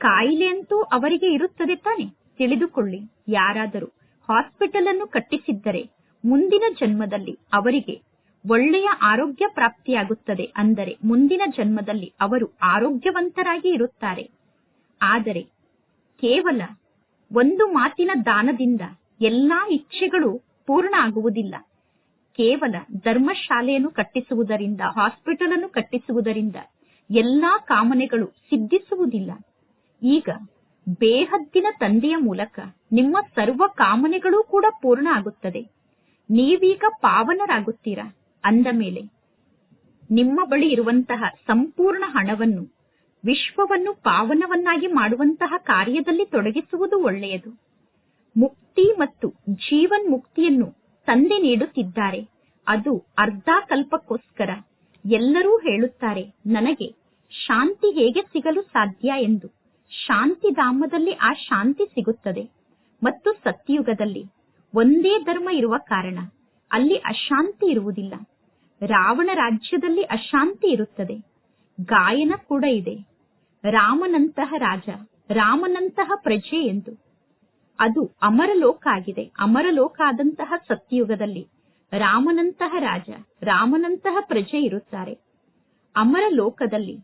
ಕಾಯಿಲೆ ಅಂತೂ ಅವರಿಗೆ ಇರುತ್ತದೆ ತಾನೆ? ತಿಳಿದುಕೊಳ್ಳಿ. ಯಾರಾದರೂ ಹಾಸ್ಪಿಟಲ್ ಅನ್ನು ಕಟ್ಟಿಸಿದ್ದರೆ ಮುಂದಿನ ಜನ್ಮದಲ್ಲಿ ಅವರಿಗೆ ಒಳ್ಳೆಯ ಆರೋಗ್ಯ ಪ್ರಾಪ್ತಿಯಾಗುತ್ತದೆ ಅಂದರೆ ಮುಂದಿನ ಜನ್ಮದಲ್ಲಿ ಅವರು ಆರೋಗ್ಯವಂತರಾಗಿ ಇರುತ್ತಾರೆ. ಆದರೆ ಕೇವಲ ಒಂದು ಮಾತಿನ ದಾನದಿಂದ ಎಲ್ಲಾ ಇಚ್ಛೆಗಳು ಪೂರ್ಣ ಆಗುವುದಿಲ್ಲ. ಕೇವಲ ಧರ್ಮಶಾಲೆಯನ್ನು ಕಟ್ಟಿಸುವುದರಿಂದ ಹಾಸ್ಪಿಟಲ್ ಅನ್ನು ಕಟ್ಟಿಸುವುದರಿಂದ ಎಲ್ಲಾ ಕಾಮನೆಗಳು ಸಿದ್ಧಿಸುವುದಿಲ್ಲ. ಈಗ ಬೇಹದ್ದಿನ ತಂದೆಯ ಮೂಲಕ ನಿಮ್ಮ ಸರ್ವ ಕಾಮನೆಗಳೂ ಕೂಡ ಪೂರ್ಣ ಆಗುತ್ತದೆ. ನೀವೀಗ ಪಾವನರಾಗುತ್ತೀರಾ? ಅಂದ ಮೇಲೆ, ನಿಮ್ಮ ಬಳಿ ಇರುವಂತಹ ಸಂಪೂರ್ಣ ಹಣವನ್ನು, ವಿಶ್ವವನ್ನು ಪಾವನವನ್ನಾಗಿ ಮಾಡುವಂತಹ ಕಾರ್ಯದಲ್ಲಿ ತೊಡಗಿಸುವುದು ಒಳ್ಳೆಯದು. ಮುಕ್ತಿ ಮತ್ತು ಜೀವನ್ ಮುಕ್ತಿಯನ್ನು ತಂದೆ ನೀಡುತ್ತಿದ್ದಾರೆ. ಅದು ಅರ್ಧ ಕಲ್ಪಕ್ಕೋಸ್ಕರ. ಎಲ್ಲರೂ ಹೇಳುತ್ತಾರೆ, ನನಗೆ ಶಾಂತಿ ಹೇಗೆ ಸಿಗಲು ಸಾಧ್ಯ ಎಂದು. ಶಾಂತಿಧಾಮದಲ್ಲಿ ಆ ಶಾಂತಿ ಸಿಗುತ್ತದೆ. ಮತ್ತು ಸತ್ಯಯುಗದಲ್ಲಿ ಒಂದೇ ಧರ್ಮ ಇರುವ ಕಾರಣ ಅಲ್ಲಿ ಅಶಾಂತಿ ಇರುವುದಿಲ್ಲ. ರಾವಣ ರಾಜ್ಯದಲ್ಲಿ ಅಶಾಂತಿ ಇರುತ್ತದೆ. ಗಾಯನ ಕೂಡ ಇದೆ. ರಾಮನಂತಹ ರಾಜ, ರಾಮನಂತಹ ಪ್ರಜೆ ಎಂದು. ಅದು ಅಮರಲೋಕ ಆಗಿದೆ. ಅಮರಲೋಕ ಆದಂತಹ ಸತ್ಯಯುಗದಲ್ಲಿ ರಾಮನಂತಹ ರಾಜ, ರಾಮನಂತಹ ಪ್ರಜೆ ಇರುತ್ತಾರೆ. ಅಮರ ಲೋಕದಲ್ಲಿ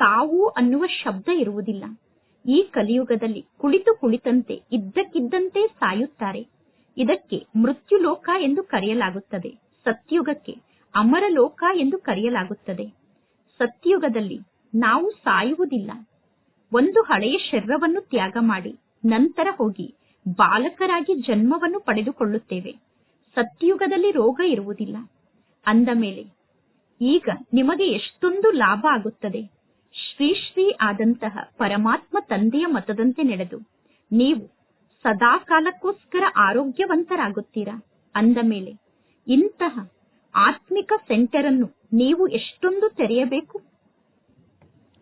ಸಾವು ಅನ್ನುವ ಶಬ್ದ ಇರುವುದಿಲ್ಲ. ಈ ಕಲಿಯುಗದಲ್ಲಿ ಕುಳಿತು ಕುಳಿತಂತೆ ಇದ್ದಕ್ಕಿದ್ದಂತೆ ಸಾಯುತ್ತಾರೆ. ಇದಕ್ಕೆ ಮೃತ್ಯುಲೋಕ ಎಂದು ಕರೆಯಲಾಗುತ್ತದೆ. ಸತ್ಯುಗಕ್ಕೆ ಅಮರಲೋಕ ಎಂದು ಕರೆಯಲಾಗುತ್ತದೆ. ಸತ್ಯುಗದಲ್ಲಿ ನಾವು ಸಾಯುವುದಿಲ್ಲ. ಒಂದು ಹಳೆಯ ಶರೀರವನ್ನು ತ್ಯಾಗ ಮಾಡಿ ನಂತರ ಹೋಗಿ ಬಾಲಕರಾಗಿ ಜನ್ಮವನ್ನು ಪಡೆದುಕೊಳ್ಳುತ್ತೇವೆ. ಸತ್ಯುಗದಲ್ಲಿ ರೋಗ ಇರುವುದಿಲ್ಲ. ಅಂದ ಮೇಲೆ, ಈಗ ನಿಮಗೆ ಎಷ್ಟೊಂದು ಲಾಭ ಆಗುತ್ತದೆ. ಶ್ರೀ ಶ್ರೀ ಆದಂತಹ ಪರಮಾತ್ಮ ತಂದೆಯ ಮತದಂತೆ ನಡೆದು, ನೀವು ಸದಾ ಕಾಲಕ್ಕೋಸ್ಕರ ಆರೋಗ್ಯವಂತರಾಗುತ್ತೀರಾ? ಅಂದ ಮೇಲೆ, ಇಂತಹ ಆತ್ಮಿಕ ಸೆಂಟರ್ ಅನ್ನು ನೀವು ಎಷ್ಟೊಂದು ತೆರೆಯಬೇಕು?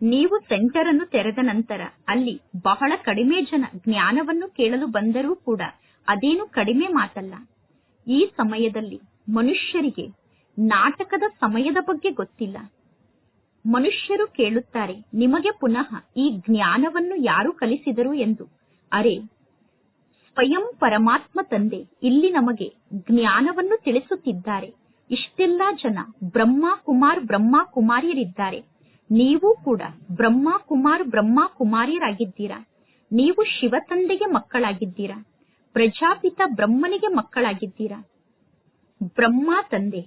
ನೀವು ಸೆಂಟರ್ ಅನ್ನು ತೆರೆದ ನಂತರ ಅಲ್ಲಿ ಬಹಳ ಕಡಿಮೆ ಜನ ಜ್ಞಾನವನ್ನು ಕೇಳಲು ಬಂದರೂ ಕೂಡ ಅದೇನು ಕಡಿಮೆ ಮಾತಲ್ಲ. ಈ ಸಮಯದಲ್ಲಿ ಮನುಷ್ಯರಿಗೆ ನಾಟಕದ ಸಮಯದ ಬಗ್ಗೆ ಗೊತ್ತಿಲ್ಲ. ಮನುಷ್ಯರು ಕೇಳುತ್ತಾರೆ, ನಿಮಗೆ ಪುನಃ ಈ ಜ್ಞಾನವನ್ನು ಯಾರು ಕಲಿಸಿದರು ಎಂದು. ಅರೆ, ಸ್ವಯಂ ಪರಮಾತ್ಮ ತಂದೆ, ಇಲ್ಲಿ ನಮಗೆ ಜ್ಞಾನವನ್ನು ತಿಳಿಸುತ್ತಿದ್ದಾರೆ. ಇಷ್ಟೆಲ್ಲ ಜನ ಬ್ರಹ್ಮ ಕುಮಾರ್ ಬ್ರಹ್ಮ ಕುಮಾರಿಯರಿದ್ದಾರೆ ನೀವು ಕೂಡ ಬ್ರಹ್ಮ ಕುಮಾರ್ ಬ್ರಹ್ಮ ಕುಮಾರಿಯರಾಗಿದ್ದೀರಾ ನೀವು ಶಿವ ತಂದೆಗೆ ಮಕ್ಕಳಾಗಿದ್ದೀರಾ. ಪ್ರಜಾಪಿತ ಬ್ರಹ್ಮನಿಗೆ ಮಕ್ಕಳಾಗಿದ್ದೀರಾ. ಬ್ರಹ್ಮ ತಂದೆ,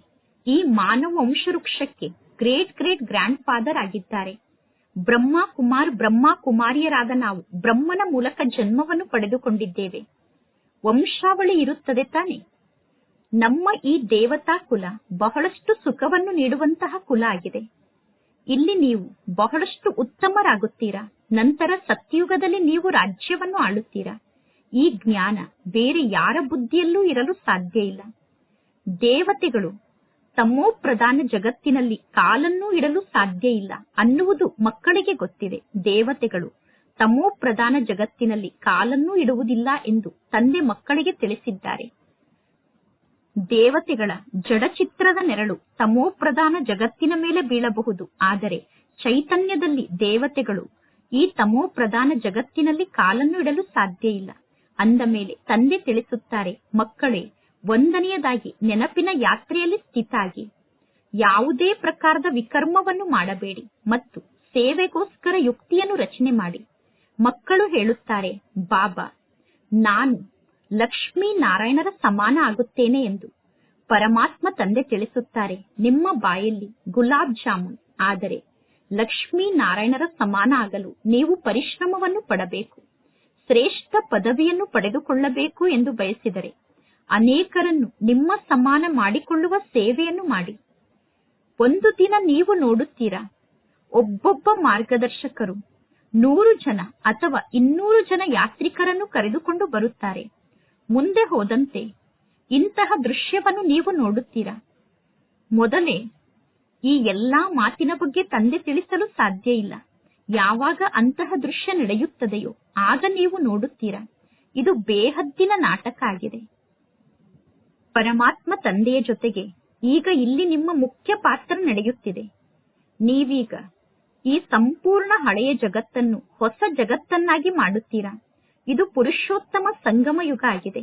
ಈ ಮಾನವ ವಂಶವೃಕ್ಷಕ್ಕೆ ಗ್ರೇಟ್ ಗ್ರೇಟ್ ಗ್ರ್ಯಾಂಡ್ ಫಾದರ್ ಆಗಿದ್ದಾರೆ. ಬ್ರಹ್ಮ ಕುಮಾರ್, ಬ್ರಹ್ಮ ಕುಮಾರಿಯರಾದ ನಾವು ಬ್ರಹ್ಮನ ಮೂಲಕ ಜನ್ಮವನ್ನು ಪಡೆದುಕೊಂಡಿದ್ದೇವೆ. ವಂಶಾವಳಿ ಇರುತ್ತದೆ ತಾನೆ. ನಮ್ಮ ಈ ದೇವತಾ ಕುಲ ಬಹಳಷ್ಟು ಸುಖವನ್ನು ನೀಡುವಂತಹ ಕುಲ ಆಗಿದೆ. ಇಲ್ಲಿ ನೀವು ಬಹಳಷ್ಟು ಉತ್ತಮರಾಗುತ್ತೀರಾ. ನಂತರ ಸತ್ಯುಗದಲ್ಲಿ ನೀವು ರಾಜ್ಯವನ್ನು ಆಳುತ್ತೀರಾ. ಈ ಜ್ಞಾನ ಬೇರೆ ಯಾರ ಬುದ್ಧಿಯಲ್ಲೂ ಇರಲು ಸಾಧ್ಯ ಇಲ್ಲ. ದೇವತೆಗಳು ತಮ್ಮೋ ಪ್ರಧಾನ ಜಗತ್ತಿನಲ್ಲಿ ಕಾಲನ್ನೂ ಇಡಲು ಸಾಧ್ಯ ಇಲ್ಲ ಅನ್ನುವುದು ಮಕ್ಕಳಿಗೆ ಗೊತ್ತಿದೆ. ದೇವತೆಗಳು ತಮೋ ಪ್ರಧಾನ ಜಗತ್ತಿನಲ್ಲಿ ಕಾಲನ್ನೂ ಇಡುವುದಿಲ್ಲ ಎಂದು ತಂದೆ ಮಕ್ಕಳಿಗೆ ತಿಳಿಸಿದ್ದಾರೆ. ದೇವತೆಗಳ ಜಡಚಿತ್ರದ ನೆರಳು ತಮೋ ಪ್ರಧಾನ ಜಗತ್ತಿನ ಮೇಲೆ ಬೀಳಬಹುದು. ಆದರೆ ಚೈತನ್ಯದಲ್ಲಿ ದೇವತೆಗಳು ಈ ತಮೋ ಪ್ರಧಾನ ಜಗತ್ತಿನಲ್ಲಿ ಕಾಲನ್ನು ಇಡಲು ಸಾಧ್ಯ ಇಲ್ಲ. ಅಂದ ಮೇಲೆ ತಂದೆ ತಿಳಿಸುತ್ತಾರೆ, ಮಕ್ಕಳೇ ಒಂದನೆಯದಾಗಿ, ನೆನಪಿನ ಯಾತ್ರೆಯಲ್ಲಿ ಸ್ಥಿತಾಗಿ. ಯಾವುದೇ ಪ್ರಕಾರದ ವಿಕರ್ಮವನ್ನು ಮಾಡಬೇಡಿ ಮತ್ತು ಸೇವೆಗೋಸ್ಕರ ಯುಕ್ತಿಯನ್ನು ರಚನೆ ಮಾಡಿ. ಮಕ್ಕಳು ಹೇಳುತ್ತಾರೆ, ಬಾಬಾ, ನಾನು ಲಕ್ಷ್ಮೀ ನಾರಾಯಣರ ಸಮಾನ ಆಗುತ್ತೇನೆ ಎಂದು. ಪರಮಾತ್ಮ ತಂದೆ ತಿಳಿಸುತ್ತಾರೆ, ನಿಮ್ಮ ಬಾಯಲ್ಲಿ ಗುಲಾಬ್ ಜಾಮೂನ್, ಆದರೆ ಲಕ್ಷ್ಮೀ ನಾರಾಯಣರ ಸಮಾನ ಆಗಲು ನೀವು ಪರಿಶ್ರಮವನ್ನು ಪಡಬೇಕು. ಶ್ರೇಷ್ಠ ಪದವಿಯನ್ನು ಪಡೆದುಕೊಳ್ಳಬೇಕು ಎಂದು ಬಯಸಿದರೆ ಅನೇಕರನ್ನು ನಿಮ್ಮ ಸಮಾನ ಮಾಡಿಕೊಳ್ಳುವ ಸೇವೆಯನ್ನು ಮಾಡಿ. ಒಂದು ದಿನ ನೀವು ನೋಡುತ್ತೀರಾ? ಒಬ್ಬೊಬ್ಬ ಮಾರ್ಗದರ್ಶಕರು ನೂರು ಜನ ಅಥವಾ ಇನ್ನೂರು ಜನ ಯಾತ್ರಿಕರನ್ನು ಕರೆದುಕೊಂಡು ಬರುತ್ತಾರೆ. ಮುಂದೆ ಹೋದಂತೆ ಇಂತಹ ದೃಶ್ಯವನ್ನು ನೀವು ನೋಡುತ್ತೀರಾ? ಮೊದಲೇ ಈ ಎಲ್ಲಾ ಮಾತಿನ ಬಗ್ಗೆ ತಂದೆ ತಿಳಿಸಲು ಸಾಧ್ಯ ಇಲ್ಲ. ಯಾವಾಗ ಅಂತಹ ದೃಶ್ಯ ನಡೆಯುತ್ತದೆಯೋ ಆಗ ನೀವು ನೋಡುತ್ತೀರಾ. ಇದು ಬೇಹದ್ದಿನ ನಾಟಕ ಆಗಿದೆ. ಪರಮಾತ್ಮ ತಂದೆಯ ಜೊತೆಗೆ ಈಗ ಇಲ್ಲಿ ನಿಮ್ಮ ಮುಖ್ಯ ಪಾತ್ರ ನಡೆಯುತ್ತಿದೆ. ನೀವೀಗ ಈ ಸಂಪೂರ್ಣ ಹಳೆಯ ಜಗತ್ತನ್ನು ಹೊಸ ಜಗತ್ತನ್ನಾಗಿ ಮಾಡುತ್ತೀರಾ? ಇದು ಪುರುಷೋತ್ತಮ ಸಂಗಮ ಯುಗ ಆಗಿದೆ.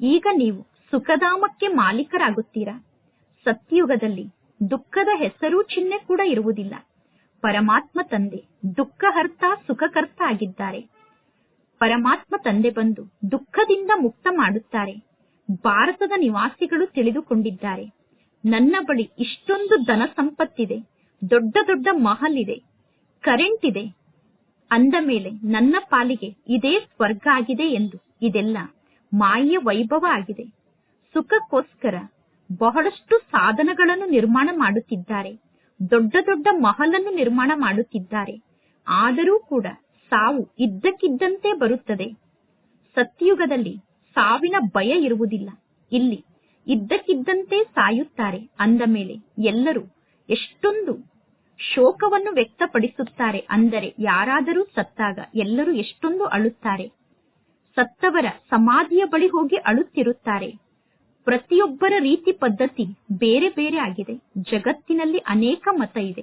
ಈಗ ನೀವು ಸುಖಧಾಮಕ್ಕೆ ಮಾಲೀಕರಾಗುತ್ತೀರಾ? ಸತ್ಯುಗದಲ್ಲಿ ದುಃಖದ ಹೆಸರು ಚಿಹ್ನೆ ಕೂಡ ಇರುವುದಿಲ್ಲ. ಪರಮಾತ್ಮ ತಂದೆ ದುಃಖಹರ್ತ ಸುಖಕರ್ತ ಆಗಿದ್ದಾರೆ. ಪರಮಾತ್ಮ ತಂದೆ ಬಂದು ದುಃಖದಿಂದ ಮುಕ್ತ ಮಾಡುತ್ತಾರೆ. ಭಾರತದ ನಿವಾಸಿಗಳು ತಿಳಿದುಕೊಂಡಿದ್ದಾರೆ. ನನ್ನ ಬಳಿ ಇಷ್ಟೊಂದು ಧನ ಸಂಪತ್ತಿದೆ. ದೊಡ್ಡ ದೊಡ್ಡ ಮಹಲ್ ಇದೆ ಕರೆಂಟ್ ಇದೆ ಅಂದ ಮೇಲೆ ನನ್ನ ಪಾಲಿಗೆ ಇದೇ ಸ್ವರ್ಗ ಆಗಿದೆ ಎಂದು. ಇದೆಲ್ಲ ಮಾಯೆಯ ವೈಭವ ಆಗಿದೆ. ಸುಖಕ್ಕೋಸ್ಕರ ಬಹಳಷ್ಟು ಸಾಧನಗಳನ್ನು ನಿರ್ಮಾಣ ಮಾಡುತ್ತಿದ್ದಾರೆ. ದೊಡ್ಡ ದೊಡ್ಡ ಮಹಲನ್ನು ನಿರ್ಮಾಣ ಮಾಡುತ್ತಿದ್ದಾರೆ. ಆದರೂ ಕೂಡ ಸಾವು ಇದ್ದಕ್ಕಿದ್ದಂತೆ ಬರುತ್ತದೆ. ಸತ್ಯುಗದಲ್ಲಿ ಸಾವಿನ ಭಯ ಇರುವುದಿಲ್ಲ. ಇಲ್ಲಿ ಇದ್ದಕ್ಕಿದ್ದಂತೆ ಸಾಯುತ್ತಾರೆ. ಅಂದ ಮೇಲೆ ಎಲ್ಲರೂ ಎಷ್ಟೊಂದು ಶೋಕವನ್ನು ವ್ಯಕ್ತಪಡಿಸುತ್ತಾರೆ ಅಂದರೆ ಯಾರಾದರೂ ಸತ್ತಾಗ ಎಲ್ಲರೂ ಎಷ್ಟೊಂದು ಅಳುತ್ತಾರೆ. ಸತ್ತವರ ಸಮಾಧಿಯ ಬಳಿ ಹೋಗಿ ಅಳುತ್ತಿರುತ್ತಾರೆ. ಪ್ರತಿಯೊಬ್ಬರ ರೀತಿ ಪದ್ಧತಿ ಬೇರೆ ಬೇರೆ ಆಗಿದೆ. ಜಗತ್ತಿನಲ್ಲಿ ಅನೇಕ ಮತ ಇದೆ.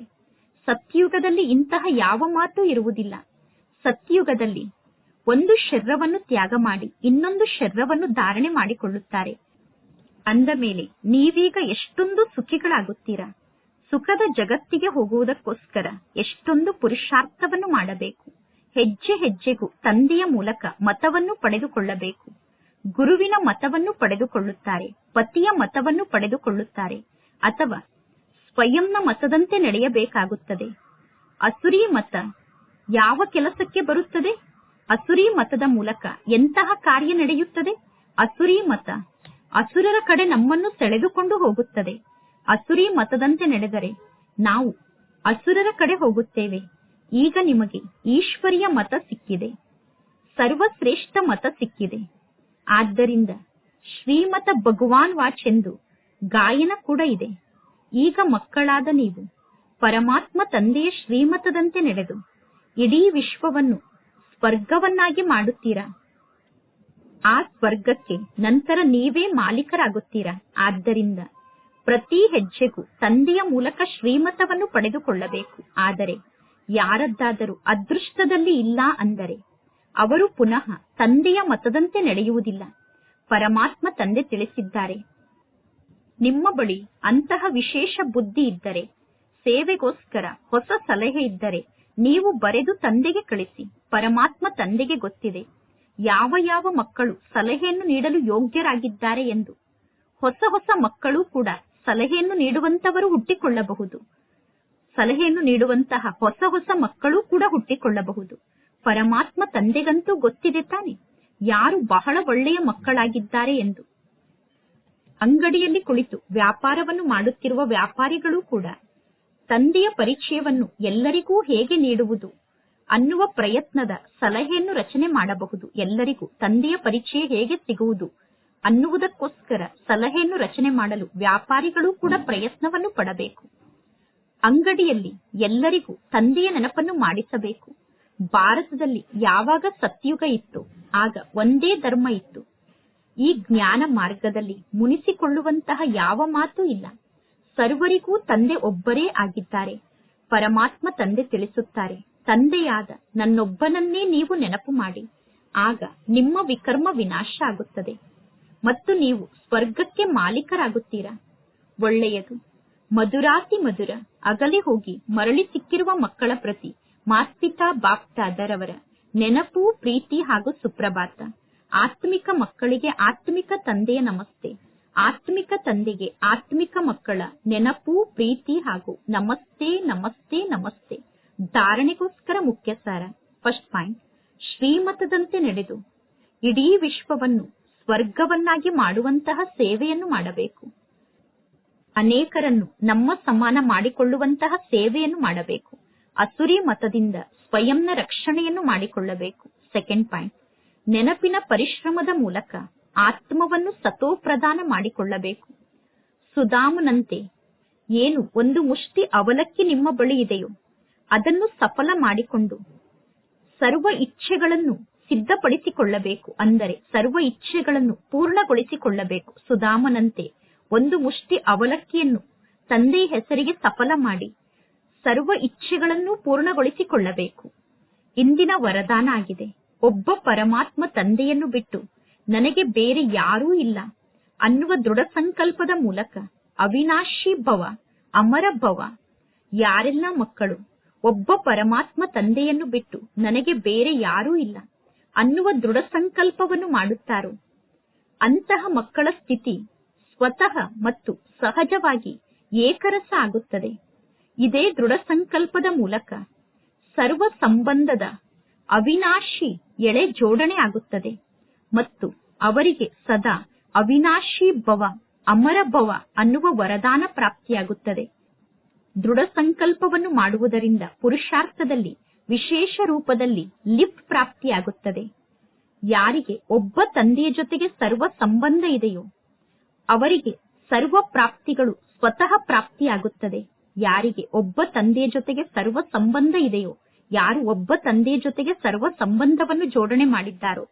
ಸತ್ಯುಗದಲ್ಲಿ ಇಂತಹ ಯಾವ ಮಾತು ಇರುವುದಿಲ್ಲ. ಸತ್ಯುಗದಲ್ಲಿ ಒಂದು ಶರೀರವನ್ನು ತ್ಯಾಗ ಮಾಡಿ ಇನ್ನೊಂದು ಶರೀರವನ್ನು ಧಾರಣೆ ಮಾಡಿಕೊಳ್ಳುತ್ತಾರೆ. ಅಂದ ಮೇಲೆ ನೀವೀಗ ಎಷ್ಟೊಂದು ಸುಖಿಗಳಾಗುತ್ತೀರಾ? ಸುಖದ ಜಗತ್ತಿಗೆ ಹೋಗುವುದಕ್ಕೋಸ್ಕರ ಎಷ್ಟೊಂದು ಪುರುಷಾರ್ಥವನ್ನು ಮಾಡಬೇಕು. ಹೆಜ್ಜೆ ಹೆಜ್ಜೆಗೂ ತಂದೆಯ ಮೂಲಕ ಮತವನ್ನು ಪಡೆದುಕೊಳ್ಳಬೇಕು. ಗುರುವಿನ ಮತವನ್ನು ಪಡೆದುಕೊಳ್ಳುತ್ತಾರೆ, ಪತಿಯ ಮತವನ್ನು ಪಡೆದುಕೊಳ್ಳುತ್ತಾರೆ, ಅಥವಾ ಸ್ವಯಂನ ಮತದಂತೆ ನಡೆಯಬೇಕಾಗುತ್ತದೆ. ಅಸುರಿ ಮತ ಯಾವ ಕೆಲಸಕ್ಕೆ ಬರುತ್ತದೆ? ಅಸುರಿ ಮತದ ಮೂಲಕ ಎಂತಹ ಕಾರ್ಯ ನಡೆಯುತ್ತದೆ? ಅಸುರಿ ಮತ ಅಸುರರ ಕಡೆ ನಮ್ಮನ್ನು ಸೆಳೆದುಕೊಂಡು ಹೋಗುತ್ತದೆ. ಅಸುರಿ ಮತದಂತೆ ನಡೆದರೆ ನಾವು ಅಸುರರ ಕಡೆ ಹೋಗುತ್ತೇವೆ. ಈಗ ನಿಮಗೆ ಈಶ್ವರಿಯ ಮತ ಸಿಕ್ಕಿದೆ. ಸರ್ವಶ್ರೇಷ್ಠ ಮತ ಸಿಕ್ಕಿದೆ. ಆದ್ದರಿಂದ ಶ್ರೀಮತ ಭಗವಾನ್ ವಾಚ್ ಎಂದು ಗಾಯನ ಕೂಡ ಇದೆ. ಈಗ ಮಕ್ಕಳಾದ ನೀವು ಪರಮಾತ್ಮ ತಂದೆಯ ಶ್ರೀಮತದಂತೆ ನಡೆದು ಇಡೀ ವಿಶ್ವವನ್ನು ಸ್ವರ್ಗವನ್ನಾಗಿ ಮಾಡುತ್ತೀರಾ? ಆ ಸ್ವರ್ಗಕ್ಕೆ ನಂತರ ನೀವೇ ಮಾಲೀಕರಾಗುತ್ತೀರಾ? ಆದ್ದರಿಂದ ಪ್ರತಿ ಹೆಜ್ಜೆಗೂ ತಂದೆಯ ಮೂಲಕ ಶ್ರೀಮತವನ್ನು ಪಡೆದುಕೊಳ್ಳಬೇಕು. ಆದರೆ ಯಾರದ್ದಾದರೂ ಅದೃಷ್ಟದಲ್ಲಿ ಇಲ್ಲ ಅಂದರೆ ಅವರು ಪುನಃ ತಂದೆಯ ಮತದಂತೆ ನಡೆಯುವುದಿಲ್ಲ. ಪರಮಾತ್ಮ ತಂದೆ ತಿಳಿಸಿದ್ದಾರೆ. ನಿಮ್ಮ ಬಳಿ ಅಂತಹ ವಿಶೇಷ ಬುದ್ಧಿ ಇದ್ದರೆ, ಸೇವೆಗೋಸ್ಕರ ಹೊಸ ಸಲಹೆ ಇದ್ದರೆ ನೀವು ಬರೆದು ತಂದೆಗೆ ಕಳಿಸಿ, ಪರಮಾತ್ಮ ತಂದೆಗೆ ಗೊತ್ತಿದೆ. ಯಾವ ಯಾವ ಮಕ್ಕಳು ಸಲಹೆಯನ್ನು ನೀಡಲು ಯೋಗ್ಯರಾಗಿದ್ದಾರೆ ಎಂದು. ಹೊಸ ಹೊಸ ಮಕ್ಕಳು ಕೂಡ ಸಲಹೆಯನ್ನು ನೀಡುವಂತವರು ಹುಟ್ಟಿಕೊಳ್ಳಬಹುದು. ಸಲಹೆಯನ್ನು ನೀಡುವಂತಹ ಹೊಸ ಹೊಸ ಮಕ್ಕಳು ಕೂಡ ಹುಟ್ಟಿಕೊಳ್ಳಬಹುದು. ಪರಮಾತ್ಮ ತಂದೆಗಂತೂ ಗೊತ್ತಿದೆ ತಾನೆ. ಯಾರು ಬಹಳ ಒಳ್ಳೆಯ ಮಕ್ಕಳಾಗಿದ್ದಾರೆ ಎಂದು. ಅಂಗಡಿಯಲ್ಲಿ ಕುಳಿತು ವ್ಯಾಪಾರವನ್ನು ಮಾಡುತ್ತಿರುವ ವ್ಯಾಪಾರಿಗಳು ಕೂಡ ತಂದೆಯ ಪರಿಚಯವನ್ನು ಎಲ್ಲರಿಗೂ ಹೇಗೆ ನೀಡುವುದು ಅನ್ನುವ ಪ್ರಯತ್ನದ ಸಲಹೆಯನ್ನು ರಚನೆ ಮಾಡಬಹುದು. ಎಲ್ಲರಿಗೂ ತಂದೆಯ ಪರಿಚಯ ಹೇಗೆ ಸಿಗುವುದು ಅನ್ನುವುದಕ್ಕೋಸ್ಕರ ಸಲಹೆಯನ್ನು ರಚನೆ ಮಾಡಲು ವ್ಯಾಪಾರಿಗಳು ಕೂಡ ಪ್ರಯತ್ನವನ್ನು ಪಡಬೇಕು. ಅಂಗಡಿಯಲ್ಲಿ ಎಲ್ಲರಿಗೂ ತಂದೆಯ ನೆನಪನ್ನು ಮಾಡಿಸಬೇಕು. ಭಾರತದಲ್ಲಿ ಯಾವಾಗ ಸತ್ಯುಗ ಇತ್ತು ಆಗ ಒಂದೇ ಧರ್ಮ ಇತ್ತು. ಈ ಜ್ಞಾನ ಮಾರ್ಗದಲ್ಲಿ ಮುನಿಸಿಕೊಳ್ಳುವಂತಹ ಯಾವ ಮಾತು ಇಲ್ಲ. ಸರ್ವರಿಗೂ ತಂದೆ ಒಬ್ಬರೇ ಆಗಿದ್ದಾರೆ. ಪರಮಾತ್ಮ ತಂದೆ ತಿಳಿಸುತ್ತಾರೆ. ತಂದೆಯಾದ ನನ್ನೊಬ್ಬನನ್ನೇ ನೀವು ನೆನಪು ಮಾಡಿ. ಆಗ ನಿಮ್ಮ ವಿಕರ್ಮ ವಿನಾಶ ಆಗುತ್ತದೆ. ಮತ್ತು ನೀವು ಸ್ವರ್ಗಕ್ಕೆ ಮಾಲೀಕರಾಗುತ್ತೀರಾ? ಒಳ್ಳೆಯದು. ಮಧುರಾತಿ ಮಧುರ, ಅಗಲಿ ಹೋಗಿ ಮರಳಿ ಸಿಕ್ಕಿರುವ ಮಕ್ಕಳ ಪ್ರತಿ ಮಾಸ್ಪಿತಾ, ಬಾಪ್ತಾದರವರ ನೆನಪು, ಪ್ರೀತಿ ಹಾಗೂ ಸುಪ್ರಭಾತ. ಆತ್ಮಿಕ ಮಕ್ಕಳಿಗೆ ಆತ್ಮಿಕ ತಂದೆಯ ನಮಸ್ತೆ. ಆತ್ಮಿಕ ತಂದೆಗೆ ಆತ್ಮಿಕ ಮಕ್ಕಳ ನೆನಪು, ಪ್ರೀತಿ ಹಾಗೂ ನಮಸ್ತೆ ನಮಸ್ತೆ ನಮಸ್ತೆ. ಧಾರಣೆಗೋಸ್ಕರ ಮುಖ್ಯ ಸಾರ. ಫಸ್ಟ್ ಪಾಯಿಂಟ್ ಶ್ರೀಮತದಂತೆ ನಡೆದು ಇಡೀ ವಿಶ್ವವನ್ನು ಸ್ವರ್ಗವನ್ನಾಗಿ ಮಾಡುವಂತಹ ಸೇವೆಯನ್ನು ಮಾಡಬೇಕು. ಅನೇಕರನ್ನು ನಮ್ಮ ಸಮಾನ ಮಾಡಿಕೊಳ್ಳುವಂತಹ ಸೇವೆಯನ್ನು ಮಾಡಬೇಕು. ಅಸುರಿ ಮತದಿಂದ ಸ್ವಯಂನ ರಕ್ಷಣೆಯನ್ನು ಮಾಡಿಕೊಳ್ಳಬೇಕು. ಸೆಕೆಂಡ್ ಪಾಯಿಂಟ್ ನೆನಪಿನ ಪರಿಶ್ರಮದ ಮೂಲಕ ಆತ್ಮವನ್ನು ಸತೋಪ್ರದಾನ ಮಾಡಿಕೊಳ್ಳಬೇಕು. ಸುಧಾಮನಂತೆ, ಏನು ಒಂದು ಮುಷ್ಟಿ ಅವಲಕ್ಕಿ ನಿಮ್ಮ ಬಳಿ ಇದೆಯೋ, ಅದನ್ನು ಸಫಲ ಮಾಡಿಕೊಂಡು ಸರ್ವ ಇಚ್ಛೆಗಳನ್ನು ಸಿದ್ಧಪಡಿಸಿಕೊಳ್ಳಬೇಕು ಅಂದರೆ ಸರ್ವ ಇಚ್ಛೆಗಳನ್ನು ಪೂರ್ಣಗೊಳಿಸಿಕೊಳ್ಳಬೇಕು. ಸುಧಾಮನಂತೆ, ಒಂದು ಮುಷ್ಟಿ ಅವಲಕ್ಕಿಯನ್ನು ತಂದೆ ಹೆಸರಿಗೆ ಸಫಲ ಮಾಡಿ ಸರ್ವ ಇಚ್ಛೆಗಳನ್ನು ಪೂರ್ಣಗೊಳಿಸಿಕೊಳ್ಳಬೇಕು. ಇಂದಿನ ವರದಾನ ಆಗಿದೆ. ಒಬ್ಬ ಪರಮಾತ್ಮ ತಂದೆಯನ್ನು ಬಿಟ್ಟು ನನಗೆ ಬೇರೆ ಯಾರೂ ಇಲ್ಲ. ಅನ್ನುವ ದೃಢ ಸಂಕಲ್ಪದ ಮೂಲಕ ಅವಿನಾಶಿ ಭವ, ಅಮರ ಭವ, ಯಾರೆಲ್ಲ ಮಕ್ಕಳು, ಒಬ್ಬ ಪರಮಾತ್ಮ ತಂದೆಯನ್ನು ಬಿಟ್ಟು ನನಗೆ ಬೇರೆ ಯಾರೂ ಇಲ್ಲ ಅನ್ನುವ ದೃಢ ಸಂಕಲ್ಪವನ್ನು ಮಾಡುತ್ತಾರೋ? ಅಂತಹ ಮಕ್ಕಳ ಸ್ಥಿತಿ ಸ್ವತಃ ಮತ್ತು ಸಹಜವಾಗಿ ಏಕರಸ ಆಗುತ್ತದೆ. ಇದೇ ದೃಢ ಸಂಕಲ್ಪದ ಮೂಲಕ ಸರ್ವ ಸಂಬಂಧದ ಅವಿನಾಶಿ ಎಳೆ ಜೋಡಣೆ ಆಗುತ್ತದೆ. ಮತ್ತು ಅವರಿಗೆ ಸದಾ ಅವಿನಾಶಿ ಭವ, ಅಮರ ಭವ ಅನ್ನುವ ವರದಾನ ಪ್ರಾಪ್ತಿಯಾಗುತ್ತದೆ. ದೃಢ ಸಂಕಲ್ಪವನ್ನು ಮಾಡುವುದರಿಂದ ಪುರುಷಾರ್ಥದಲ್ಲಿ ವಿಶೇಷ ರೂಪದಲ್ಲಿ ಲಿಫ್ಟ್ ಪ್ರಾಪ್ತಿಯಾಗುತ್ತದೆ. ಯಾರಿಗೆ ಒಬ್ಬ ತಂದೆಯ ಜೊತೆಗೆ ಸರ್ವ ಸಂಬಂಧ ಇದೆಯೋ, ಅವರಿಗೆ ಸರ್ವ ಪ್ರಾಪ್ತಿಗಳು ಸ್ವತಃ ಪ್ರಾಪ್ತಿಯಾಗುತ್ತದೆ. ಯಾರಿಗೆ ಒಬ್ಬ ತಂದೆಯ ಜೊತೆಗೆ ಸರ್ವ ಸಂಬಂಧ ಇದೆಯೋ, ಯಾರು ಒಬ್ಬ ತಂದೆಯ ಜೊತೆಗೆ ಸರ್ವ ಸಂಬಂಧವನ್ನು ಜೋಡಣೆ ಮಾಡಿದ್ದಾರೋ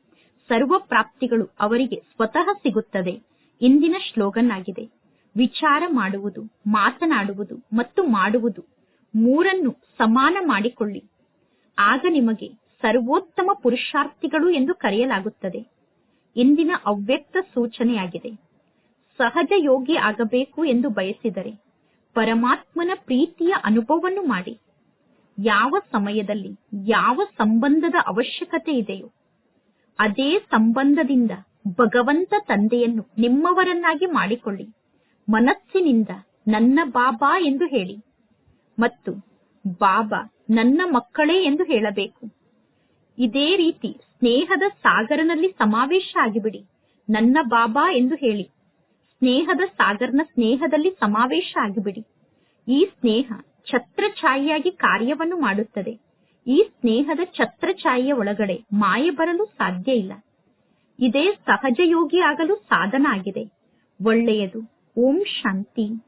ಸರ್ವ ಪ್ರಾಪ್ತಿಗಳು ಅವರಿಗೆ ಸ್ವತಃ ಸಿಗುತ್ತದೆ. ಇಂದಿನ ಶ್ಲೋಗನ್ ಆಗಿದೆ ವಿಚಾರ ಮಾಡುವುದು, ಮಾತನಾಡುವುದು ಮತ್ತು ಮಾಡುವುದು ಮೂರನ್ನು ಸಮಾನ ಮಾಡಿಕೊಳ್ಳಿ. ಆಗ ನಿಮಗೆ ಸರ್ವೋತ್ತಮ ಪುರುಷಾರ್ಥಿಗಳು ಎಂದು ಕರೆಯಲಾಗುತ್ತದೆ. ಇಂದಿನ ಅವ್ಯಕ್ತ ಸೂಚನೆಯಾಗಿದೆ. ಸಹಜ ಯೋಗಿ ಆಗಬೇಕು ಎಂದು ಬಯಸಿದರೆ ಪರಮಾತ್ಮನ ಪ್ರೀತಿಯ ಅನುಭವವನ್ನು ಮಾಡಿ. ಯಾವ ಸಮಯದಲ್ಲಿ ಯಾವ ಸಂಬಂಧದ ಅವಶ್ಯಕತೆ ಇದೆಯೋ ಅದೇ ಸಂಬಂಧದಿಂದ ಭಗವಂತ ತಂದೆಯನ್ನು ನಿಮ್ಮವರನ್ನಾಗಿ ಮಾಡಿಕೊಳ್ಳಿ. ಮನಸ್ಸಿನಿಂದ ನನ್ನ ಬಾಬಾ ಎಂದು ಹೇಳಿ. ಮತ್ತು ಬಾಬಾ ನನ್ನ ಮಕ್ಕಳೇ ಎಂದು ಹೇಳಬೇಕು. ಇದೇ ರೀತಿ ಸ್ನೇಹದ ಸಾಗರನಲ್ಲಿ ಸಮಾವೇಶ ಆಗಿಬಿಡಿ, ನನ್ನ ಬಾಬಾ ಎಂದು ಹೇಳಿ. ಸ್ನೇಹದ ಸಾಗರ್ನ ಸ್ನೇಹದಲ್ಲಿ ಸಮಾವೇಶ ಆಗಿಬಿಡಿ. ಈ ಸ್ನೇಹ ಛತ್ರಛಾಯಿಯಾಗಿ ಕಾರ್ಯವನ್ನು ಮಾಡುತ್ತದೆ. ಈ ಸ್ನೇಹದ ಛತ್ರಛಾಯಿಯ ಒಳಗಡೆ ಮಾಯೆ ಬರಲು ಸಾಧ್ಯ ಇಲ್ಲ. ಇದೇ ಸಹಜ ಯೋಗಿ ಆಗಲು ಸಾಧನ ಆಗಿದೆ. ಒಳ್ಳೆಯದು. ಓಂ ಶಾಂತಿ.